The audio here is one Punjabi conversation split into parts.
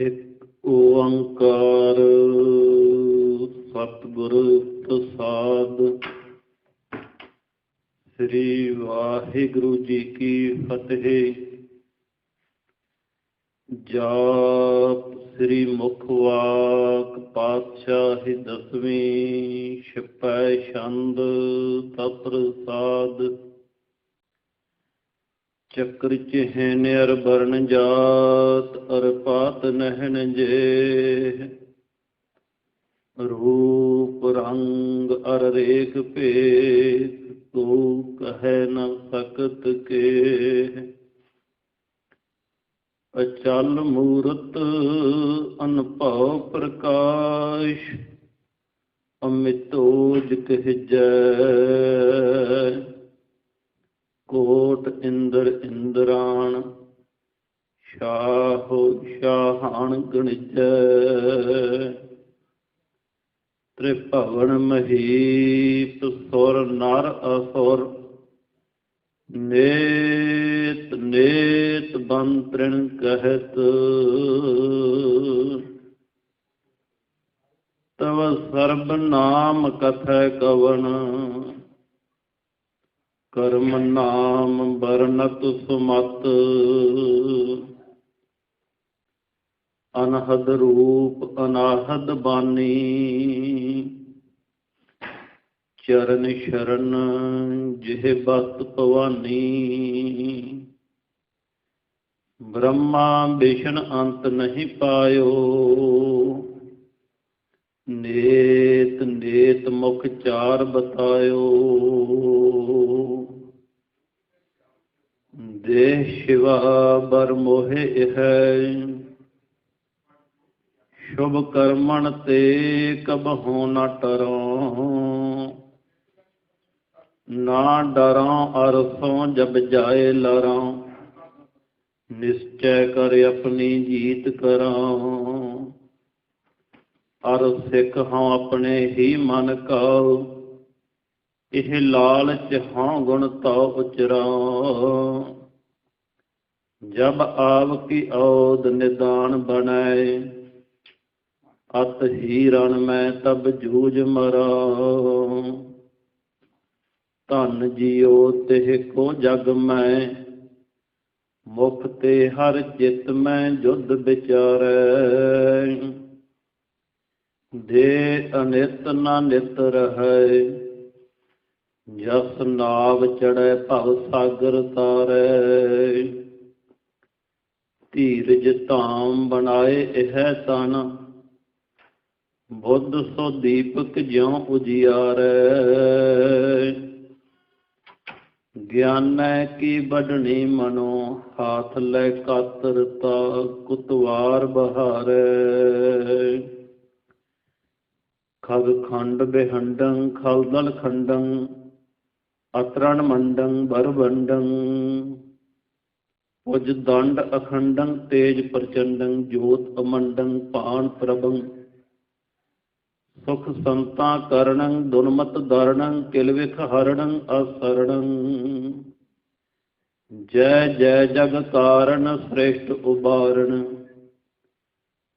ਇੱਕ ਓੰਕਾਰ, ਸਤਿਗੁਰ ਪ੍ਰਸਾਦ। ਸ੍ਰੀ ਵਾਹਿਗੁਰੂ ਜੀ ਕੀ ਫਤਿਹ। ਜਾਪ ਸ੍ਰੀ ਮੁਖ ਵਾਕ ਦਸਵੀਂ, ਛਪੈ ਛੰਦ ਤਪ੍ਰਸਾਦ। ਚੱਕਰ ਚਿਹਨ ਅਰ ਬਰਨ ਜਾਤ ਅਰ ਪਾਤ ਨਹਿਨ ਜੇ। ਰੂਪ ਰੰਗ ਅਰ ਰੇਖ ਭੇਦ, ਤੋ ਕਹੈ ਨ ਸਕਤ ਕੇ। ਅਚਲ ਮੂਰਤ ਅਨਭਉ ਪ੍ਰਕਾਸ਼ ਅਮਿਤੋਜ ਕਹਿਜੈ ਕੋਟ ਸ਼ਾਹਾਨ ਤ੍ਰਿਭਵਨ ਮਹੀਪ ਸੁਰ ਨਰ ਅਸੁਰ। ਨੇਤ ਨੇਤ ਬੰਤ੍ਰਿਣ ਕਹਿਤ। ਤਵ ਸਰਬ ਨਾਮ ਕਥੈ ਕਵਨ ਕਰਮ ਨਾਮ ਬਰਨਤ ਸੁਮਤ ਅਨਹਦ ਰੂਪ ਅਨਾਹਦ ਬਾਨੀ। ਚਰਨ ਸ਼ਰਨ ਜਿਹ ਬਤ ਭਵਾਨੀ। ਬ੍ਰਹਮਾ ਵਿਸ਼ਨ ਅੰਤ ਨਹੀਂ ਪਾਇਓ। ਨੇਤ ਨੇਤ ਮੁਖ ਚਾਰ ਬਤਾਇਓ। ਦੇਹ ਸ਼ਿਵਾ ਬਰ ਮੋਹਿ ਹੈ ਸ਼ੁਭ ਕਰਮਣ ਤੇ ਕਬਹੁ ਨ ਟਰੋ। ਨਾ ਡਰਾਂ ਅਰਸੋਂ ਜਬ ਜਾਏ ਲਰਾਂ। ਨਿਸ਼ਚੈ ਕਰ ਆਪਣੀ ਜੀਤ ਕਰਾਂ। ਅਰ ਸਿੱਖ ਹਾਂ ਆਪਣੇ ਹੀ ਮਨ ਕਉ ਇਹ ਲਾਲਚ ਹਾਂ ਗੁਣ ਤਉ ਉਚਰਾ। ਜਬ ਆਵ ਕੀ ਔਦ ਨਿਦਾਨ ਬਣਾਏ ਅਤ ਹੀ ਰਣ ਮੈਂ ਤਬ ਜੂਝ ਮਰਾ। ਧਨ ਜੀਓ ਤੇ ਕੋ ਜਗ ਮੈਂ, ਮੁਖ ਤੇ ਹਰ ਚਿਤ ਮੈਂ ਜੁਧ ਵਿਚਾਰੈ। ਦੇ ਅਨਿਤ ਨਾ ਨਿਤ ਰਹੈ, ਜਸ ਨਾਵ ਚੜੈ ਭਵ ਸਾਗਰ ਤਾਰੈ। ਧੀਰਜ ਧਾਮ ਬਣਾਏ ਇਹ ਤਨ ਬੁੱਧ ਸੋ ਦੀਪਕ ਜਿਉ ਉਜਿਆਰੈ। ਗਿਆਨੈ ਕੀ ਬਡਣੀ ਮਨੋ, ਹਾਥ ਲੈ ਕਾਤਰਤਾ ਕੁਤਵਾਰ ਬਹਾਰੈ। ਖਗ ਖੰਡ ਬਿਹੰਡੰ ਖਲਦਲ ਖੰਡੰ, ਅਤਰਣ ਮੰਡੰ ਬਰਵੰਡੰ ਉਜ ਦੰਡ ਅਖੰਡੰ, ਤੇਜ ਪ੍ਰਚੰਡੰ, ਜੋਤ ਅਮੰਡੰ, ਪਾਨ ਪ੍ਰਭੰ ਸੁਖ ਸੰਤਾਂ ਕਰਣੰ ਦੁਨਮਤ ਦਰਣੰ ਕਿਲਵਿਖ ਹਰਣੰ ਅਸਰਣੰ ਜੈ ਜੈ ਜਗ ਕਾਰਨ ਸ੍ਰੇਸ਼ਟ ਉਬਾਰਣ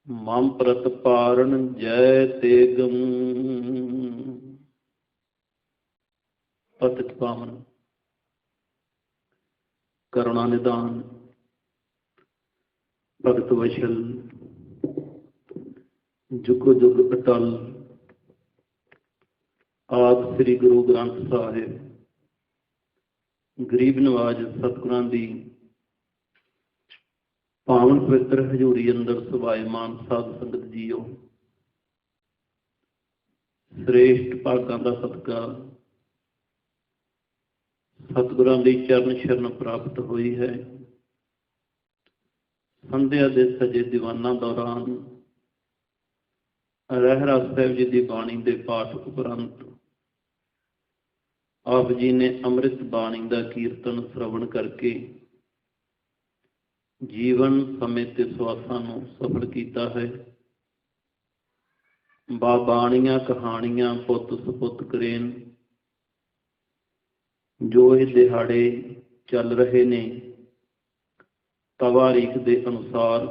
ਮਮ ਪ੍ਰਤ ਪਾਰਣ ਜੈ ਤੇਗੰ। ਪਤਿਤ ਪਾਵਨ। ਕਰੁਣਾ ਨਿਦਾਨ। ਭਗਤ ਵਸ਼ਲ। ਜੁਗ ਜੁਗ ਅਟਲ। ਆਦ ਸ੍ਰੀ ਗੁਰੂ ਗ੍ਰੰਥ ਸਾਹਿਬ, ਗਰੀਬ ਨਵਾਜ ਸਤਿਗੁਰਾਂ ਦੀ ਪਾਵਨ ਪਵਿੱਤਰ ਹਜ਼ੂਰੀ ਅੰਦਰ ਸੁਭਾਇਮਾਨ ਸਾਧ ਸੰਗਤ ਜੀਓ। ਸ੍ਰੇਸ਼ਟ ਭਾਗਾਂ ਦਾ ਸਤਿਕਾਰ ਸਤਿਗੁਰਾਂ ਦੀ ਚਰਨ ਸ਼ਰਨ ਪ੍ਰਾਪਤ ਹੋਈ ਹੈ। ਸੰਧਿਆ ਦੇ ਸਜੇ ਦੀਵਾਨਾਂ ਦੌਰਾਨ ਰਹਿਰਾ ਸਾਹਿਬ ਜੀ ਦੀ ਬਾਣੀ ਦੇ ਪਾਠ ਉਪਰੰਤ ਆਪ ਜੀ ਨੇ ਅੰਮ੍ਰਿਤ ਬਾਣੀ ਦਾ ਕੀਰਤਨ ਸ਼ਰਵਣ ਕਰਕੇ ਜੀਵਨ ਸਮੇਂ ਤੇ ਸਵਾਸਾਂ ਨੂੰ ਸਫਲ ਕੀਤਾ ਹੈ। ਬਾ ਬਾਣੀਆਂ, ਕਹਾਣੀਆਂ, ਪੁੱਤ ਸੁਪੁੱਤ ਕਰੇਨ ਜੋ ਇਹ ਦਿਹਾੜੇ ਚੱਲ ਰਹੇ ਨੇ ਤਵਾਰੀਖ ਦੇ ਅਨੁਸਾਰ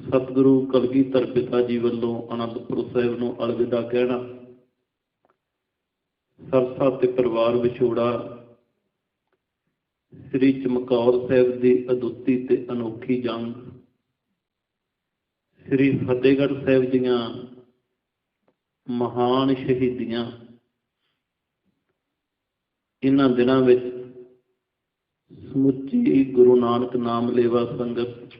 ਸਤਿਗੁਰੂ ਕਲਗੀਧਰ ਪਿਤਾ ਜੀ ਵੱਲੋਂ ਅਨੰਦਪੁਰ ਸਾਹਿਬ ਨੂੰ ਅਲਵਿਦਾ ਕਹਿਣਾ। ਸਰਸਾ ਤੇ ਪਰਿਵਾਰ ਵਿਛੋੜਾ, ਸ੍ਰੀ ਚਮਕੌਰ ਸਾਹਿਬ ਦੀ ਅਦੁੱਤੀ ਤੇ ਅਨੋਖੀ ਜੰਗ, ਸ੍ਰੀ ਫਤਿਹਗੜ੍ਹ ਸਾਹਿਬ ਦੀਆਂ ਮਹਾਨ ਸ਼ਹੀਦੀਆਂ ਇਹਨਾਂ ਦਿਨਾਂ ਵਿੱਚ ਸਮੁੱਚੀ ਗੁਰੂ ਨਾਨਕ ਨਾਮ ਲੇਵਾ ਸੰਗਤ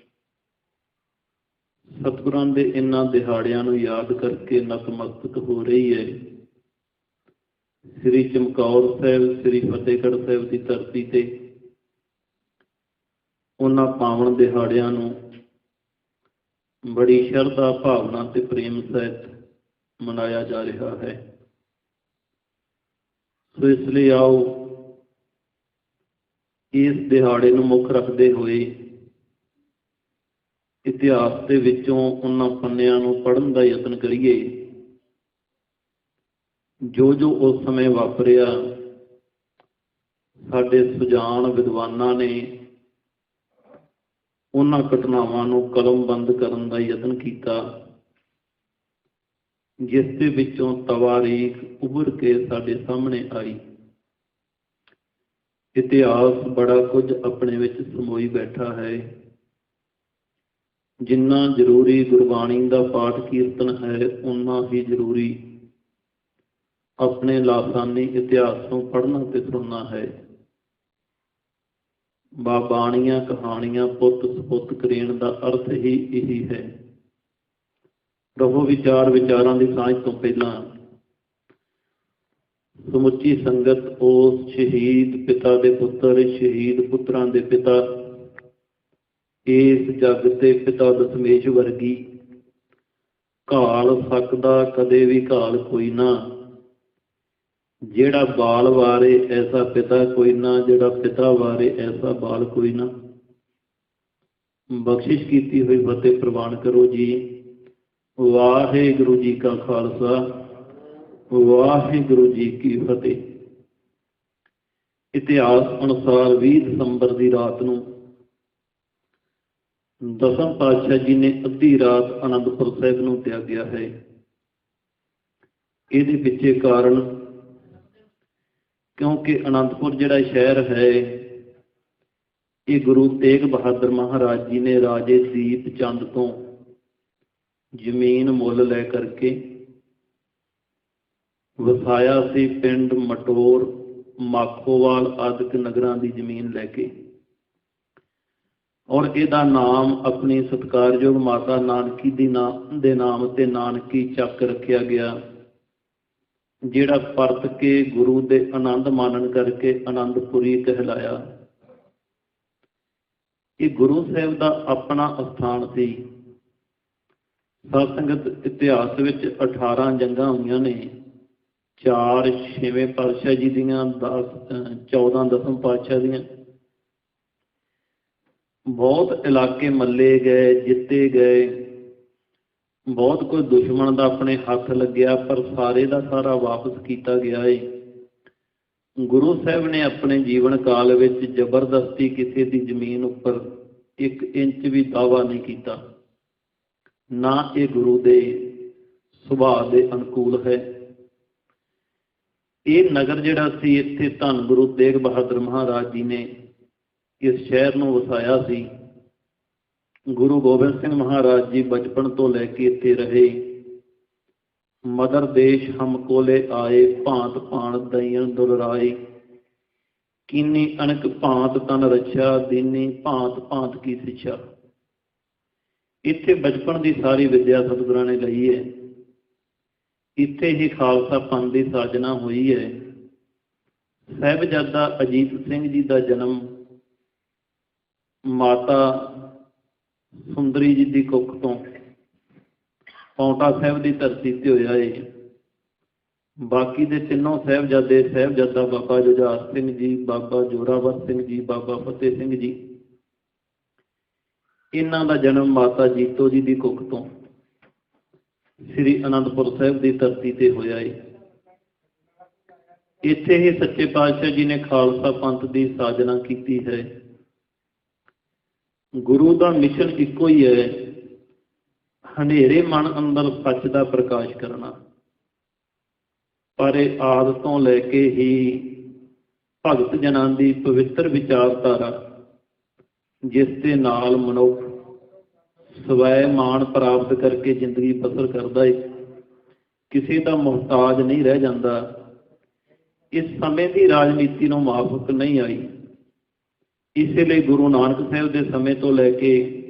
ਸਤਿਗੁਰਾਂ ਦੇ ਇਹਨਾਂ ਦਿਹਾੜਿਆਂ ਨੂੰ ਯਾਦ ਕਰਕੇ ਨਤਮਸਤਕ ਹੋ ਰਹੀ ਹੈ। ਸ੍ਰੀ ਚਮਕੌਰ ਸਾਹਿਬ, ਸ੍ਰੀ ਫਤਿਹਗੜ੍ਹ ਸਾਹਿਬ ਦੀ ਧਰਤੀ ਤੇ, ਉਹਨਾਂ ਪਾਵਨ ਦਿਹਾੜਿਆਂ ਨੂੰ ਬੜੀ ਸ਼ਰਧਾ ਭਾਵਨਾ ਤੇ ਪ੍ਰੇਮ ਸਹਿਤ ਮਨਾਇਆ ਜਾ ਰਿਹਾ ਹੈ। ਸੋ ਇਸ ਲਈ ਆਓ ਇਸ ਦਿਹਾੜੇ ਨੂੰ ਮੁੱਖ ਰੱਖਦੇ ਹੋਏ ਇਤਿਹਾਸ ਦੇ ਵਿੱਚੋਂ ਉਹਨਾਂ ਪੰਨਿਆਂ ਨੂੰ ਪੜ੍ਹਨ ਦਾ ਯਤਨ ਕਰੀਏ। ਜੋ ਜੋ ਉਸ ਸਮੇਂ ਵਾਪਰਿਆ, ਸਾਡੇ ਸੁਜਾਨ ਵਿਦਵਾਨਾਂ ਨੇ ਉਹਨਾਂ ਘਟਨਾਵਾਂ ਨੂੰ ਕਲਮਬੰਦ ਕਰਨ ਦਾ ਯਤਨ ਕੀਤਾ, ਜਿਸ ਦੇ ਵਿੱਚੋਂ ਤਵਾਰੀਖ ਉੱਭਰ ਕੇ ਸਾਡੇ ਸਾਹਮਣੇ ਆਈ। ਇਤਿਹਾਸ ਬੜਾ ਕੁਝ ਆਪਣੇ ਵਿੱਚ ਸਮੋਈ ਬੈਠਾ ਹੈ। ਜਿੰਨਾ ਜ਼ਰੂਰੀ ਗੁਰਬਾਣੀ ਦਾ ਪਾਠ ਕੀਰਤਨ ਹੈ ਉਨਾ ਹੀ ਜ਼ਰੂਰੀ ਆਪਣੇ ਲਾਸਾਨੀ ਇਤਿਹਾਸ ਨੂੰ ਪੜ੍ਹਨਾ ਤੇ ਸੁਣਨਾ ਹੈ। ਬਾਬਾਣੀਆਂ ਕਹਾਣੀਆਂ ਪੁੱਤ ਸਪੁੱਤ ਕਰੇਣ ਦਾ ਅਰਥ ਹੀ ਇਹੀ ਹੈ। ਰਹੋ ਵਿਚਾਰ ਵਿਚਾਰਾਂ ਦੀ ਸਾਂਝ ਤੋਂ ਪਹਿਲਾਂ। ਸਮੁੱਚੀ ਸੰਗਤ ਉਸ ਸ਼ਹੀਦ ਪਿਤਾ ਦੇ ਪੁੱਤਰ, ਸ਼ਹੀਦ ਪੁੱਤਰਾਂ ਦੇ ਪਿਤਾ, ਇਸ ਜਗ ਤੇ ਪਿਤਾ ਦਸਮੇਸ਼ ਵਰਗੀ। ਘਾਲ ਸਕਦਾ ਕਦੇ ਵੀ ਘਾਲ ਕੋਈ ਨਾ। ਜਿਹੜਾ ਬਾਲ ਵਾਰੇ ਐਸਾ ਪਿਤਾ ਕੋਈ ਨਾ, ਜਿਹੜਾ ਪਿਤਾ ਵਾਰੇ ਐਸਾ ਬਾਲ ਕੋਈ ਨਾ। ਬਖਸ਼ਿਸ਼ ਕੀਤੀ ਹੋਈ ਫਤਿਹ ਪ੍ਰਵਾਨ ਕਰੋ ਜੀ। ਵਾਹਿਗੁਰੂ ਜੀ ਕਾ ਖਾਲਸਾ, ਵਾਹਿਗੁਰੂ ਜੀ ਕੀ ਫਤਿਹ। ਇਤਿਹਾਸ ਅਨੁਸਾਰ 20 ਦਸੰਬਰ ਦੀ ਰਾਤ ਨੂੰ ਦਸਮ ਪਾਤਸ਼ਾਹ ਜੀ ਨੇ ਅੱਧੀ ਰਾਤ ਅਨੰਦਪੁਰ ਸਾਹਿਬ ਨੂੰ ਤਿਆਗਿਆ ਹੈ। ਇਹਦੇ ਪਿੱਛੇ ਕਾਰਨ ਕਿਉਂਕਿ ਅਨੰਦਪੁਰ ਜਿਹੜਾ ਸ਼ਹਿਰ ਹੈ, ਇਹ ਗੁਰੂ ਤੇਗ ਬਹਾਦਰ ਮਹਾਰਾਜ ਜੀ ਨੇ ਰਾਜੇ ਦੀਪ ਚੰਦ ਤੋਂ ਜ਼ਮੀਨ ਮੁੱਲ ਲੈ ਕਰਕੇ ਵਸਾਇਆ ਸੀ ਪਿੰਡ ਮਟੋਰ, ਮਾਖੋਵਾਲ ਆਦਿਕ ਨਗਰਾਂ ਦੀ ਜ਼ਮੀਨ ਲੈ ਕੇ। ਔਰ ਇਹਦਾ ਨਾਮ ਆਪਣੀ ਸਤਕਾਰਯੋਗ ਮਾਤਾ ਨਾਨਕੀ ਦੀ ਨਾਮ ਦੇ ਨਾਮ ਤੇ ਨਾਨਕੀ ਚੱਕ ਰੱਖਿਆ ਗਿਆ। ਜਿਹੜਾ ਪਰਤ ਕੇ ਗੁਰੂ ਦੇ ਆਨੰਦ ਮਾਣਨ ਕਰਕੇ ਆਨੰਦਪੁਰੀ ਕਹਿਲਾਇਆ। ਇਹ ਗੁਰੂ ਸਾਹਿਬ ਦਾ ਆਪਣਾ ਅਸਥਾਨ ਸੀ। ਸਾਧ ਸੰਗਤ ਇਤਿਹਾਸ ਵਿੱਚ 18 ਜੰਗਾਂ ਹੋਈਆਂ ਨੇ। ਚਾਰ ਛੇਵੇਂ ਪਾਤਸ਼ਾਹ ਜੀ ਦੀਆਂ 10 14 ਦਸਮ ਪਾਤਸ਼ਾਹ ਦੀਆਂ। ਬਹੁਤ ਇਲਾਕੇ ਮੱਲੇ ਗਏ, ਜਿੱਤੇ ਗਏ। ਬਹੁਤ ਕੋਈ ਦੁਸ਼ਮਣ ਦਾ ਆਪਣੇ ਹੱਥ ਲੱਗਿਆ, ਪਰ ਸਾਰੇ ਦਾ ਸਾਰਾ ਵਾਪਸ ਕੀਤਾ ਗਿਆ ਏ। ਗੁਰੂ ਸਾਹਿਬ ਨੇ ਆਪਣੇ ਜੀਵਨ ਕਾਲ ਵਿੱਚ ਜ਼ਬਰਦਸਤੀ ਕਿਸੇ ਦੀ ਜ਼ਮੀਨ ਉੱਪਰ 1 ਇੰਚ ਵੀ ਦਾਵਾ ਨਹੀਂ ਕੀਤਾ। ਨਾ ਇਹ ਗੁਰੂ ਦੇ ਸੁਭਾਅ ਦੇ ਅਨੁਕੂਲ ਹੈ। ਇਹ ਨਗਰ ਜਿਹੜਾ ਸੀ, ਇੱਥੇ ਧੰਨ ਗੁਰੂ ਤੇਗ ਬਹਾਦਰ ਮਹਾਰਾਜ ਜੀ ਨੇ ਇਸ ਸ਼ਹਿਰ ਨੂੰ ਵਸਾਇਆ ਸੀ। ਗੁਰੂ ਗੋਬਿੰਦ ਸਿੰਘ ਮਹਾਰਾਜ ਜੀ ਬਚਪਨ ਤੋਂ ਲੈ ਕੇ ਇੱਥੇ ਰਹੇ। ਮਦਰ ਦੇਸ਼ ਹਮ ਕੋਲੇ ਆਏ, ਭਾਂਤ ਭਾਂਤ ਦਈਨ ਦੁਲਰਾਏ ਕੀਨੀ ਅਣਕ ਭਾਂਤ ਤਨ ਰਛਾ ਦੀਨੀ ਭਾਂਤ ਭਾਂਤ ਕੀ ਸਿੱਖਿਆ ਇੱਥੇ ਬਚਪਨ ਦੀ ਸਾਰੀ ਵਿਦਿਆ ਸਤਿਗੁਰਾਂ ਨੇ ਲਈ ਹੈ। ਇੱਥੇ ਹੀ ਖਾਲਸਾ ਪੰਥ ਦੀ ਸਾਜਨਾ ਹੋਈ ਹੈ। ਸਾਹਿਬਜ਼ਾਦਾ ਅਜੀਤ ਸਿੰਘ ਜੀ ਦਾ ਜਨਮ ਮਾਤਾ ਸੁੰਦਰੀ ਜੀ ਦੀ ਕੁੱਖ ਤੋਂ ਪੌਂਟਾ ਸਾਹਿਬ ਦੀ ਧਰਤੀ ਤੇ ਹੋਇਆ ਏ। ਬਾਕੀ ਦੇ ਤਿੰਨੋਂ ਸਾਹਿਬਜ਼ਾਦੇ ਸਾਹਿਬਜ਼ਾਦਾ ਬਾਬਾ ਜੁਝਾਰ ਸਿੰਘ ਜੀ, ਬਾਬਾ ਜੋਰਾਵਰ ਸਿੰਘ ਜੀ, ਬਾਬਾ ਫਤਿਹ ਸਿੰਘ ਜੀ, ਇਹਨਾਂ ਦਾ ਜਨਮ ਮਾਤਾ ਜੀਤੋ ਜੀ ਦੀ ਕੁੱਖ ਤੋਂ ਸ੍ਰੀ ਅਨੰਦਪੁਰ ਸਾਹਿਬ ਦੀ ਧਰਤੀ ਤੇ ਹੋਇਆ ਏ। ਇੱਥੇ ਹੀ ਸੱਚੇ ਪਾਤਸ਼ਾਹ ਜੀ ਨੇ ਖਾਲਸਾ ਪੰਥ ਦੀ ਸਾਜਨਾ ਕੀਤੀ ਹੈ। ਗੁਰੂ ਦਾ ਮਿਸ਼ਨ ਇੱਕੋ ਹੀ ਹੈ ਹਨੇਰੇ ਮਨ ਅੰਦਰ ਸੱਚ ਦਾ ਪ੍ਰਕਾਸ਼ ਕਰਨਾ। ਪਰ ਇਹ ਆਦਤ ਤੋਂ ਲੈ ਕੇ ਹੀ ਭਗਤ ਜਨਾਂ ਦੀ ਪਵਿੱਤਰ ਵਿਚਾਰਧਾਰਾ, ਜਿਸ ਦੇ ਨਾਲ ਮਨੁੱਖ ਸਵੈ ਮਾਣ ਪ੍ਰਾਪਤ ਕਰਕੇ ਜ਼ਿੰਦਗੀ ਬਸਰ ਕਰਦਾ ਹੈ ਕਿਸੇ ਦਾ ਮੁਹਤਾਜ ਨਹੀਂ ਰਹਿ ਜਾਂਦਾ। ਇਸ ਸਮੇਂ ਦੀ ਰਾਜਨੀਤੀ ਨੂੰ ਮਾਫਕ ਨਹੀਂ ਆਈ। ਇਸੇ ਲਈ ਗੁਰੂ ਨਾਨਕ ਸਾਹਿਬ ਦੇ ਸਮੇਂ ਤੋਂ ਲੈ ਕੇ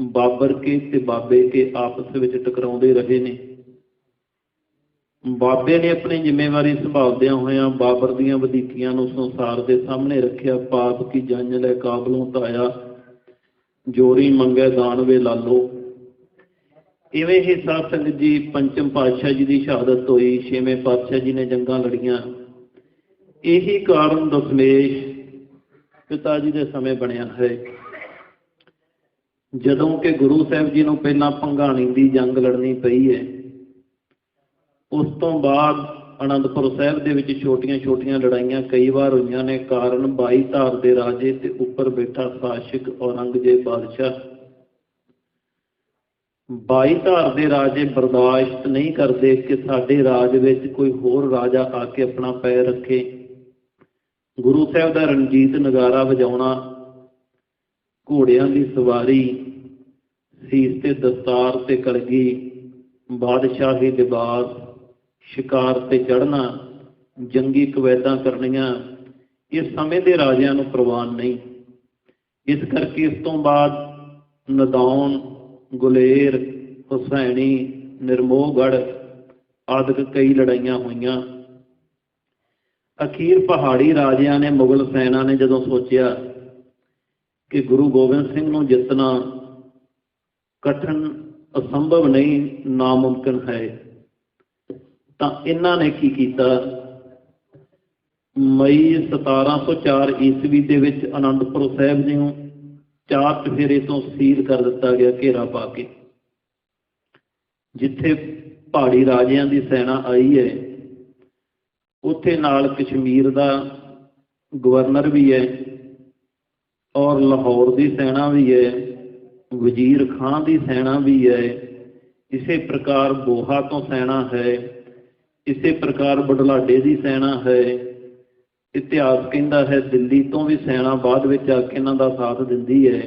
ਬਾਬਰ ਕੇ ਤੇ ਬਾਬੇ ਕੇ ਆਪਸ ਵਿੱਚ ਟਕਰਾਉਂਦੇ ਰਹੇ ਨੇ। ਬਾਬੇ ਨੇ ਆਪਣੀ ਜ਼ਿੰਮੇਵਾਰੀ ਸੰਭਾਲਦਿਆਂ ਹੋਇਆਂ ਬਾਬਰ ਦੀਆਂ ਵਧੀਕੀਆਂ ਨੂੰ ਸੰਸਾਰ ਦੇ ਸਾਹਮਣੇ ਰੱਖਿਆ। ਪਾਪ ਕੀ ਜੰਜ ਲੈ ਕਾਬਲੋਂ ਤਾਇਆ ਜੋਰੀ ਮੰਗੇ ਦਾਨ ਵੇ ਲਾਲੋ। ਇਵੇਂ ਹੀ ਸਾਧ ਸੰਗਤ ਜੀ ਪੰਚਮ ਪਾਤਸ਼ਾਹ ਜੀ ਦੀ ਸ਼ਹਾਦਤ ਹੋਈ, ਛੇਵੇਂ ਪਾਤਸ਼ਾਹ ਜੀ ਨੇ ਜੰਗਾਂ ਲੜੀਆਂ। ਇਹੀ ਕਾਰਨ ਦਸ਼ਮੇਸ਼ ਪਿਤਾ ਜੀ ਦੇ ਸਮੇਂ ਬਣਿਆ ਹੈ। ਜਦੋਂ ਕਿ ਗੁਰੂ ਸਾਹਿਬ ਜੀ ਨੂੰ ਪਹਿਲਾਂ ਭੰਗਾਣੀ ਦੀ ਜੰਗ ਲੜਨੀ ਪਈ ਹੈ। ਉਸ ਤੋਂ ਬਾਅਦ ਅਨੰਦਪੁਰ ਸਾਹਿਬ ਦੇ ਵਿੱਚ ਛੋਟੀਆਂ-ਛੋਟੀਆਂ ਲੜਾਈਆਂ ਕਈ ਵਾਰ ਹੋਈਆਂ ਨੇ, ਕਾਰਨ ਬਾਈ ਧਾਰ ਦੇ ਰਾਜੇ ਤੇ ਉੱਪਰ ਬੈਠਾ ਸ਼ਾਸਕ ਔਰੰਗਜ਼ੇਬ ਬਾਦਸ਼ਾਹ। ਬਾਈ ਧਾਰ ਦੇ ਰਾਜੇ ਬਰਦਾਸ਼ਤ ਨਹੀਂ ਕਰਦੇ ਕਿ ਸਾਡੇ ਰਾਜ ਵਿੱਚ ਕੋਈ ਹੋਰ ਰਾਜਾ ਆ ਕੇ ਆਪਣਾ ਪੈਰ ਰੱਖੇ। ਗੁਰੂ ਸਾਹਿਬ ਦਾ ਰਣਜੀਤ ਨਗਾਰਾ ਵਜਾਉਣਾ, ਘੋੜਿਆਂ ਦੀ ਸਵਾਰੀ, ਸੀਸ ਤੇ ਦਸਤਾਰ ਤੇ ਕਲਗੀ, ਬਾਦਸ਼ਾਹੀ ਲਿਬਾਸ ਸ਼ਿਕਾਰ ਤੇ ਚੜ੍ਹਨਾ, ਜੰਗੀ ਕਵੈਦਾਂ ਕਰਨੀਆਂ, ਇਹ ਸਮੇਂ ਦੇ ਰਾਜਿਆਂ ਨੂੰ ਪ੍ਰਵਾਨ ਨਹੀਂ। ਇਸ ਕਰਕੇ ਇਸ ਤੋਂ ਬਾਅਦ ਨਦੌਨ ਗੁਲੇਰ, ਹੁਸੈਣੀ ਨਿਰਮੋਹਗੜ ਆਦਿਕ ਕਈ ਲੜਾਈਆਂ ਹੋਈਆਂ। ਅਖੀਰ ਪਹਾੜੀ ਰਾਜਿਆਂ ਨੇ ਮੁਗਲ ਸੈਨਾ ਨੇ ਜਦੋਂ ਸੋਚਿਆ ਕਿ ਗੁਰੂ ਗੋਬਿੰਦ ਸਿੰਘ ਨੂੰ ਜਿੱਤਣਾ ਕਠਨ ਅਸੰਭਵ ਨਹੀਂ, ਨਾਮੁਮਕਿਨ ਹੈ, ਤਾਂ ਇਹਨਾਂ ਨੇ ਕੀ ਕੀਤਾ? ਮਈ 1704 ਈਸਵੀ ਦੇ ਵਿੱਚ ਅਨੰਦਪੁਰ ਸਾਹਿਬ ਨੂੰ ਚਾਰ ਚਫੇਰੇ ਤੋਂ ਸੀਲ ਕਰ ਦਿੱਤਾ ਗਿਆ ਘੇਰਾ ਪਾ ਕੇ, ਜਿੱਥੇ ਪਹਾੜੀ ਰਾਜਿਆਂ ਦੀ ਸੈਨਾ ਆਈ ਹੈ। ਉੱਥੇ ਨਾਲ ਕਸ਼ਮੀਰ ਦਾ ਗਵਰਨਰ ਵੀ ਹੈ ਔਰ ਲਾਹੌਰ ਦੀ ਸੈਨਾ ਵੀ ਹੈ, ਵਜ਼ੀਰ ਖਾਨ ਦੀ ਸੈਨਾ ਵੀ ਹੈ। ਇਸੇ ਪ੍ਰਕਾਰ ਬੋਹਾ ਤੋਂ ਸੈਨਾ ਹੈ, ਇਸੇ ਪ੍ਰਕਾਰ ਬਡਲਾਡੇ ਦੀ ਸੈਨਾ ਹੈ। ਇਤਿਹਾਸ ਕਹਿੰਦਾ ਹੈ ਦਿੱਲੀ ਤੋਂ ਵੀ ਸੈਨਾ ਬਾਅਦ ਵਿੱਚ ਆ ਕੇ ਇਹਨਾਂ ਦਾ ਸਾਥ ਦਿੰਦੀ ਹੈ।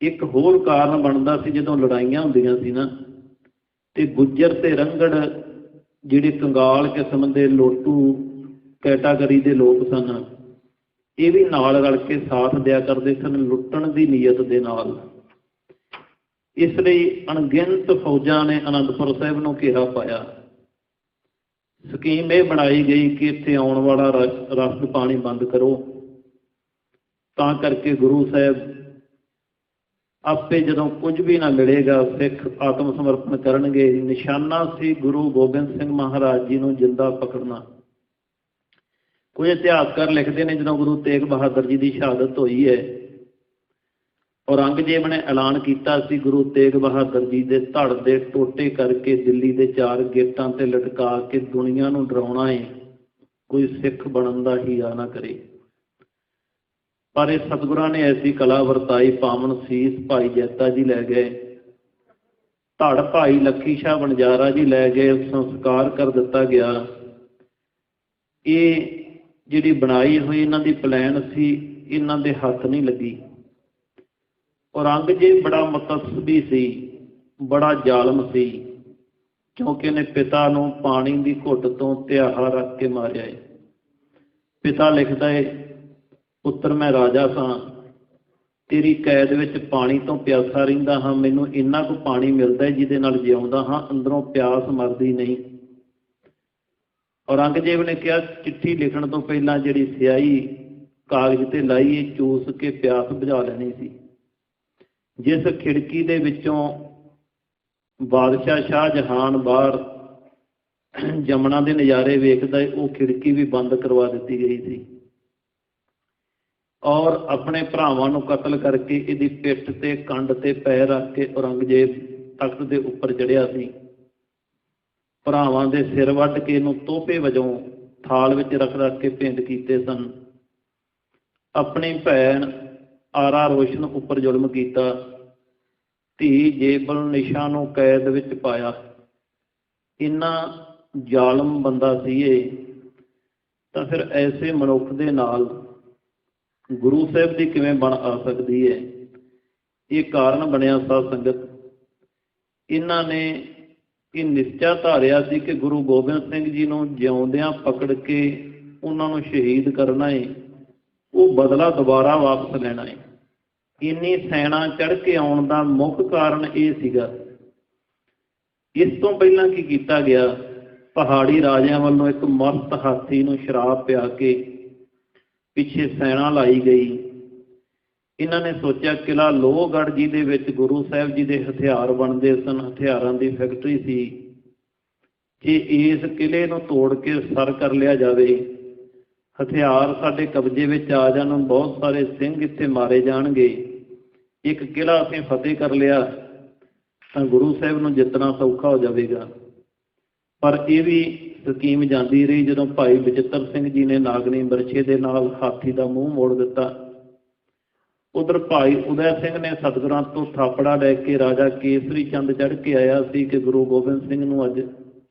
ਇੱਕ ਹੋਰ ਕਾਰਨ ਬਣਦਾ ਸੀ ਜਦੋਂ ਲੜਾਈਆਂ ਹੁੰਦੀਆਂ ਸੀ ਨਾ, ਤੇ ਗੁੱਜਰ ਤੇ ਰੰਗੜ ਜਿਹੜੇ ਕੰਗਾਲ ਕਿਸਮ ਦੇ ਲੋਟੂ ਕੈਟਾਗਰੀ ਦੇ ਲੋਕ ਸਨ, ਇਹ ਵੀ ਨਾਲ ਰਲ ਕੇ ਸਾਥ ਦਿਆ ਕਰਦੇ ਸਨ ਲੁੱਟਣ ਦੀ ਨੀਅਤ ਦੇ ਨਾਲ। ਇਸ ਲਈ ਅਣਗਿਣਤ ਫੌਜਾਂ ਨੇ ਅਨੰਦਪੁਰ ਸਾਹਿਬ ਨੂੰ ਘੇਰਾ ਪਾਇਆ। ਸਕੀਮ ਇਹ ਬਣਾਈ ਗਈ ਕਿ ਇੱਥੇ ਆਉਣ ਵਾਲਾ ਰਸਦ ਪਾਣੀ ਬੰਦ ਕਰੋ। ਤਾਂ ਕਰਕੇ ਗੁਰੂ ਸਾਹਿਬ ਆਪੇ ਜਦੋਂ ਕੁਝ ਵੀ ਨਾ ਮਿਲੇਗਾ ਸਿੱਖ ਆਤਮ ਸਮਰਪਣ ਕਰਨਗੇ। ਨਿਸ਼ਾਨਾ ਸੀ ਗੁਰੂ ਗੋਬਿੰਦ ਸਿੰਘ ਮਹਾਰਾਜ ਜੀ ਨੂੰ ਜਿੰਦਾ ਪਕੜਨਾ। ਕੁਝ ਇਤਿਹਾਸਕਾਰ ਲਿਖਦੇ ਨੇ, ਜਦੋਂ ਗੁਰੂ ਤੇਗ ਬਹਾਦਰ ਜੀ ਦੀ ਸ਼ਹਾਦਤ ਹੋਈ ਹੈ, ਔਰੰਗਜ਼ੇਬ ਨੇ ਐਲਾਨ ਕੀਤਾ ਸੀ ਗੁਰੂ ਤੇਗ ਬਹਾਦਰ ਜੀ ਦੇ ਧੜ ਦੇ ਟੋਟੇ ਕਰਕੇ ਦਿੱਲੀ ਦੇ ਚਾਰ ਗੇਟਾਂ ਤੇ ਲਟਕਾ ਕੇ ਦੁਨੀਆ ਨੂੰ ਡਰਾਉਣਾ ਹੈ। ਕੋਈ ਸਿੱਖ ਬਣਨ ਦਾ ਹੀ ਨਾ ਕਰੇ। ਪਰ ਇਹ ਸਤਿਗੁਰਾਂ ਨੇ ਐਸੀ ਕਲਾ ਵਰਤਾਈ, ਪਾਵਨ ਸੀਸ ਭਾਈ ਜੈਤਾ ਜੀ ਲੈ ਗਏ। ਧੜ ਭਾਈ ਲੱਖੀ ਸ਼ਾਹ ਬਣਜਾਰਾ ਜੀ ਲੈ ਗਏ, ਸੰਸਕਾਰ ਕਰ ਦਿੱਤਾ ਗਿਆ। ਇਹ ਜਿਹੜੀ ਬਣਾਈ ਹੋਈ ਇਹਨਾਂ ਦੀ ਪਲਾਨ ਸੀ, ਇਹਨਾਂ ਦੇ ਹੱਥ ਨਹੀਂ ਲੱਗੀ। ਔਰੰਗਜ਼ੇਬ ਬੜਾ ਮਤਸਬੀ ਸੀ, ਬੜਾ ਜ਼ਾਲਮ ਸੀ, ਕਿਉਂਕਿ ਇਹਨੇ ਪਿਤਾ ਨੂੰ ਪਾਣੀ ਦੀ ਘੁੱਟ ਤੋਂ ਤਿਆਹਾ ਰੱਖ ਕੇ ਮਾਰਿਆ ਹੈ ਪਿਤਾ ਲਿਖਦਾ ਹੈ ਪੁੱਤਰ ਮੈਂ ਰਾਜਾ ਸਾਂ। ਤੇਰੀ ਕੈਦ ਵਿੱਚ ਪਾਣੀ ਤੋਂ ਪਿਆਸਾ ਰਹਿੰਦਾ ਹਾਂ। ਮੈਨੂੰ ਇੰਨਾ ਕੁ ਪਾਣੀ ਮਿਲਦਾ ਹੈ ਜਿਹਦੇ ਨਾਲ ਜਿਉਂਦਾ ਹਾਂ। ਅੰਦਰੋਂ ਪਿਆਸ ਮਰਦੀ ਨਹੀਂ। ਔਰੰਗਜ਼ੇਬ ਨੇ ਕਿਹਾ, ਚਿੱਠੀ ਲਿਖਣ ਤੋਂ ਪਹਿਲਾਂ ਜਿਹੜੀ ਸਿਆਹੀ ਕਾਗਜ਼ ਤੇ ਲਾਈ, ਇਹ ਚੂਸ ਕੇ ਪਿਆਸ ਬੁਝਾ ਲੈਣੀ ਸੀ। ਜਿਸ ਖਿੜਕੀ ਦੇ ਵਿੱਚੋਂ ਬਾਦਸ਼ਾਹ ਸ਼ਾਹ ਜਹਾਨ ਬਾਹਰ ਜਮਨਾ ਦੇ ਨਜ਼ਾਰੇ ਵੇਖਦਾ ਹੈ, ਉਹ ਖਿੜਕੀ ਵੀ ਬੰਦ ਕਰਵਾ ਦਿੱਤੀ ਗਈ ਸੀ। ਔਰ ਆਪਣੇ ਭਰਾਵਾਂ ਨੂੰ ਕਤਲ ਕਰਕੇ ਇਹਦੀ ਪਿੱਠ ਤੇ ਕੰਡ ਤੇ ਪੈਰ ਰੱਖ ਕੇ ਔਰੰਗਜ਼ੇਬ ਤਖਤ ਦੇ ਉੱਪਰ ਚੜਿਆ ਸੀ। ਭਰਾਵਾਂ ਦੇ ਸਿਰ ਵੱਢ ਕੇ ਇਹਨੂੰ ਤੋਹਫੇ ਵਜੋਂ ਥਾਲ ਵਿੱਚ ਰੱਖ ਰੱਖ ਕੇ ਭੇਂਟ ਕੀਤੇ ਸਨ। ਆਪਣੀ ਭੈਣ ਆਰਾ ਰੋਸ਼ਨ ਉੱਪਰ ਜ਼ੁਲਮ ਕੀਤਾ। ਧੀ ਜੇਬਲ ਨਿਸ਼ਾ ਨੂੰ ਕੈਦ ਵਿੱਚ ਪਾਇਆ। ਇੰਨਾ ਜ਼ਾਲਮ ਬੰਦਾ ਸੀ ਇਹ। ਤਾਂ ਫਿਰ ਐਸੇ ਮਨੁੱਖ ਦੇ ਨਾਲ ਗੁਰੂ ਸਾਹਿਬ ਦੀ ਕਿਵੇਂ ਬਣ ਆ ਸਕਦੀ ਹੈ? ਇਹ ਕਾਰਨ ਬਣਿਆ ਸਾਧ ਸੰਗਤ। ਇਹਨਾਂ ਨੇ ਇਹ ਨਿਸ਼ਚਾ ਧਾਰਿਆ ਸੀ ਕਿ ਗੁਰੂ ਗੋਬਿੰਦ ਸਿੰਘ ਜੀ ਨੂੰ ਜਿਉਂਦਿਆਂ ਪਕੜ ਕੇ ਉਹਨਾਂ ਨੂੰ ਸ਼ਹੀਦ ਕਰਨਾ ਹੈ ਉਹ ਬਦਲਾ ਦੁਬਾਰਾ ਵਾਪਸ ਲੈਣਾ ਹੈ ਇੰਨੀ ਸੈਨਾ ਚੜ ਕੇ ਆਉਣ ਦਾ ਮੁੱਖ ਕਾਰਨ ਇਹ ਸੀਗਾ। ਇਸ ਤੋਂ ਪਹਿਲਾਂ ਕੀ ਕੀਤਾ ਗਿਆ? ਪਹਾੜੀ ਰਾਜਿਆਂ ਵੱਲੋਂ ਇੱਕ ਮਸਤ ਹਾਥੀ ਨੂੰ ਸ਼ਰਾਬ ਪਿਆ ਕੇ ਪਿੱਛੇ ਸੈਣਾ ਲਾਈ ਗਈ। ਇਹਨਾਂ ਨੇ ਸੋਚਿਆ ਕਿਲਾ ਲੋਹਗੜ੍ਹ ਜੀ ਦੇ ਵਿੱਚ ਗੁਰੂ ਸਾਹਿਬ ਜੀ ਦੇ ਹਥਿਆਰ ਬਣਦੇ ਸਨ, ਹਥਿਆਰਾਂ ਦੀ ਫੈਕਟਰੀ ਸੀ। ਜੇ ਇਸ ਕਿਲੇ ਨੂੰ ਤੋੜ ਕੇ ਸਰ ਕਰ ਲਿਆ ਜਾਵੇ, ਹਥਿਆਰ ਸਾਡੇ ਕਬਜ਼ੇ ਵਿੱਚ ਆ ਜਾਣ, ਬਹੁਤ ਸਾਰੇ ਸਿੰਘ ਇੱਥੇ ਮਾਰੇ ਜਾਣਗੇ। ਇੱਕ ਕਿਲਾ ਅਸੀਂ ਫਤਿਹ ਕਰ ਲਿਆ, ਤਾਂ ਗੁਰੂ ਸਾਹਿਬ ਨੂੰ ਜਿੱਤਣਾ ਸੌਖਾ ਹੋ ਜਾਵੇਗਾ। ਪਰ ਇਹ ਵੀ ਸਕੀਮ ਜਾਂਦੀ ਰਹੀ ਜਦੋਂ ਭਾਈ ਬਚਿੱਤਰ ਸਿੰਘ ਜੀ ਨੇ ਨਾਗਨੀ ਬਰਛੇ ਦੇ ਨਾਲ ਹਾਥੀ ਦਾ ਮੂੰਹ ਮੋੜ ਦਿੱਤਾ। ਉਧਰ ਭਾਈ ਉਦੈ ਸਿੰਘ ਨੇ ਸਤਿਗੁਰਾਂ ਤੋਂ ਥਾਪੜਾ ਲੈ ਕੇ ਰਾਜਾ ਕੇਸਰੀ ਚੰਦ ਚੜ ਕੇ ਆਇਆ ਸੀ ਕਿ ਗੁਰੂ ਗੋਬਿੰਦ ਸਿੰਘ ਨੂੰ ਅੱਜ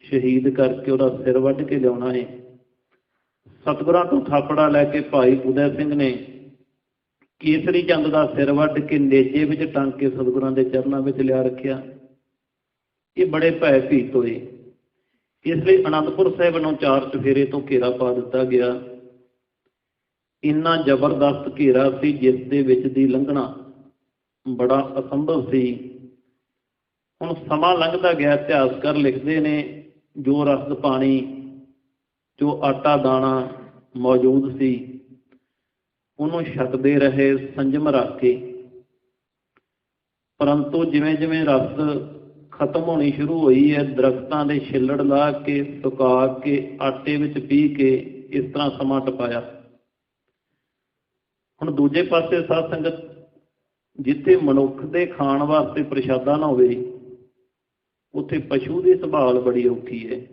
ਸ਼ਹੀਦ ਕਰਕੇ ਉਹਦਾ ਸਿਰ ਵੱਢ ਕੇ ਲਿਆਉਣਾ ਹੈ ਸਤਿਗੁਰਾਂ ਤੋਂ ਥਾਪੜਾ ਲੈ ਕੇ ਭਾਈ ਉਦੈ ਸਿੰਘ ਨੇ ਕੇਸਰੀ ਚੰਦ ਦਾ ਸਿਰ ਵੱਢ ਕੇ ਨੇਜੇ ਵਿੱਚ ਟੰਗ ਕੇ ਸਤਿਗੁਰਾਂ ਦੇ ਚਰਨਾਂ ਵਿੱਚ ਲਿਆ ਰੱਖਿਆ। ਇਹ ਬੜੇ ਭੈ ਭੀਤ ਹੋਏ। ਇਸ ਲਈ ਅਨੰਦਪੁਰ ਸਾਹਿਬ ਨੂੰ ਚਾਰ ਚਫੇਰੇ ਤੋਂ ਘੇਰਾ ਪਾ ਦਿੱਤਾ ਗਿਆ। ਇੰਨਾ ਜ਼ਬਰਦਸਤ ਘੇਰਾ ਸੀ, ਜਿਸ ਦੇ ਵਿੱਚ ਦੀ ਲੰਘਣਾ ਬੜਾ ਅਸੰਭਵ ਸੀ। ਹੁਣ ਸਮਾਂ ਲੰਘਦਾ ਗਿਆ, ਇਤਿਹਾਸਕਾਰ ਲਿਖਦੇ ਨੇ, ਜੋ ਰਸਦ ਪਾਣੀ, ਜੋ ਆਟਾ ਦਾਣਾ ਮੌਜੂਦ ਸੀ, ਉਹਨੂੰ ਛਕਦੇ ਰਹੇ, ਸੰਜਮ ਰੱਖ ਕੇ। ਪਰੰਤੂ ਜਿਵੇਂ ਜਿਵੇਂ ਰਸਦ ਖਤਮ ਹੋਣੀ ਸ਼ੁਰੂ ਹੋਈ ਹੈ, ਦਰਖਤਾਂ ਦੇ ਛਿੱਲੜ ਲਾ ਕੇ, ਸੁਕਾ ਕੇ, ਆਟੇ ਵਿੱਚ ਪੀ ਕੇ ਇਸ ਤਰ੍ਹਾਂ ਸਮਾਂ ਟਪਾਇਆ। ਹੁਣ ਦੂਜੇ ਪਾਸੇ ਸਾਧ ਸੰਗਤ, ਜਿੱਥੇ ਮਨੁੱਖ ਦੇ ਖਾਣ ਵਾਸਤੇ ਪ੍ਰਸ਼ਾਦਾ ਨਾ ਹੋਵੇ, ਉੱਥੇ ਪਸ਼ੂ ਦੀ ਸੰਭਾਲ ਬੜੀ ਔਖੀ ਹੈ।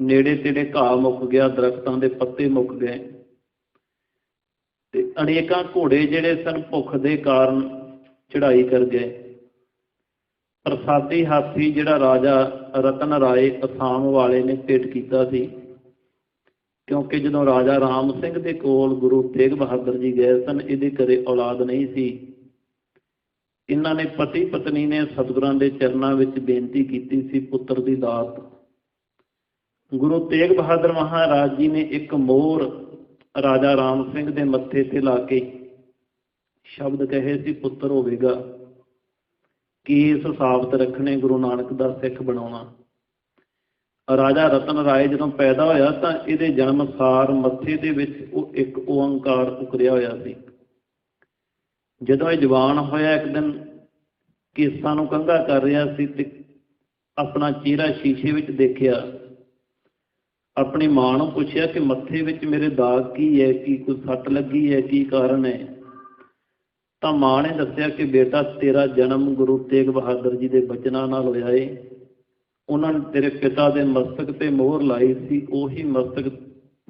ਨੇੜੇ ਤੇੜੇ ਘਾਹ ਮੁੱਕ ਗਿਆ, ਦਰਖਤਾਂ ਦੇ ਪੱਤੇ ਮੁੱਕ ਗਏ। ਤੇ ਅਨੇਕਾਂ ਘੋੜੇ ਜਿਹੜੇ ਸਨ, ਭੁੱਖ ਦੇ ਕਾਰਨ ਚੜਾਈ ਕਰ ਗਏ। ਪ੍ਰਸਾਦੀ ਹਾਥੀ ਜਿਹੜਾ ਰਾਜਾ ਰਤਨ ਰਾਏ ਅਸਾਮ ਵਾਲੇ ਨੇ ਪੇਟ ਕੀਤਾ ਸੀ। ਕਿਉਂਕਿ ਜਦੋਂ ਰਾਜਾ ਰਾਮ ਸਿੰਘ ਦੇ ਕੋਲ ਗੁਰੂ ਤੇਗ ਬਹਾਦਰ ਜੀ ਗਏ ਸਨ, ਇਹਦੇ ਘਰੇ ਔਲਾਦ ਨਹੀਂ ਸੀ। ਇਹਨਾਂ ਨੇ ਪਤੀ ਪਤਨੀ ਨੇ ਸਤਿਗੁਰਾਂ ਦੇ ਚਰਨਾਂ ਵਿੱਚ ਬੇਨਤੀ ਕੀਤੀ ਸੀ, ਪੁੱਤਰ ਦੀ ਦਾਤ। ਗੁਰੂ ਤੇਗ ਬਹਾਦਰ ਮਹਾਰਾਜ ਜੀ ਨੇ ਇੱਕ ਮੋਰ ਰਾਜਾ ਰਾਮ ਸਿੰਘ ਦੇ ਮੱਥੇ ਤੇ ਲਾ ਕੇ ਸ਼ਬਦ ਕਹੇ ਸੀ, ਪੁੱਤਰ ਹੋਵੇਗਾ। ਕੇਸ ਸਾਬਤ ਰੱਖਣੇ ਗੁਰੂ ਨਾਨਕ ਦਾ ਸਿੱਖ ਬਣਾਉਣਾ। ਰਾਜਾ ਰਤਨ ਰਾਏ ਜਦੋਂ ਪੈਦਾ ਹੋਇਆ ਤਾਂ ਇਹਦੇ ਜਨਮ ਸਾਰ ਮੱਥੇ ਦੇ ਵਿੱਚ ਉਹ ਇੱਕ ਓੰਕਾਰ ਉਕਰਿਆ ਹੋਇਆ ਸੀ। ਜਦੋਂ ਇਹ ਜਵਾਨ ਹੋਇਆ ਇੱਕ ਦਿਨ ਕੇਸਾਂ ਨੂੰ ਕੰਘਾ ਕਰ ਰਿਹਾ ਸੀ ਤੇ ਆਪਣਾ ਚਿਹਰਾ ਸ਼ੀਸ਼ੇ ਵਿੱਚ ਦੇਖਿਆ। ਆਪਣੀ ਮਾਂ ਨੂੰ ਪੁੱਛਿਆ ਕਿ ਮੱਥੇ ਵਿੱਚ ਮੇਰੇ ਦਾਗ ਕੀ ਹੈ, ਕੀ ਕੋਈ ਸੱਟ ਲੱਗੀ ਹੈ, ਕੀ ਕਾਰਨ ਹੈ? ਤਾਂ ਮਾਂ ਨੇ ਦੱਸਿਆ ਕਿ ਬੇਟਾ ਤੇਰਾ ਜਨਮ ਗੁਰੂ ਤੇਗ ਬਹਾਦਰ ਜੀ ਦੇ ਬਚਨਾਂ ਨਾਲ ਹੋਇਆ ਏ। ਉਹਨਾਂ ਨੇ ਤੇਰੇ ਪਿਤਾ ਦੇ ਮਸਤਕ ਤੇ ਮੋਹਰ ਲਾਈ ਸੀ, ਉਹੀ ਮਸਤਕ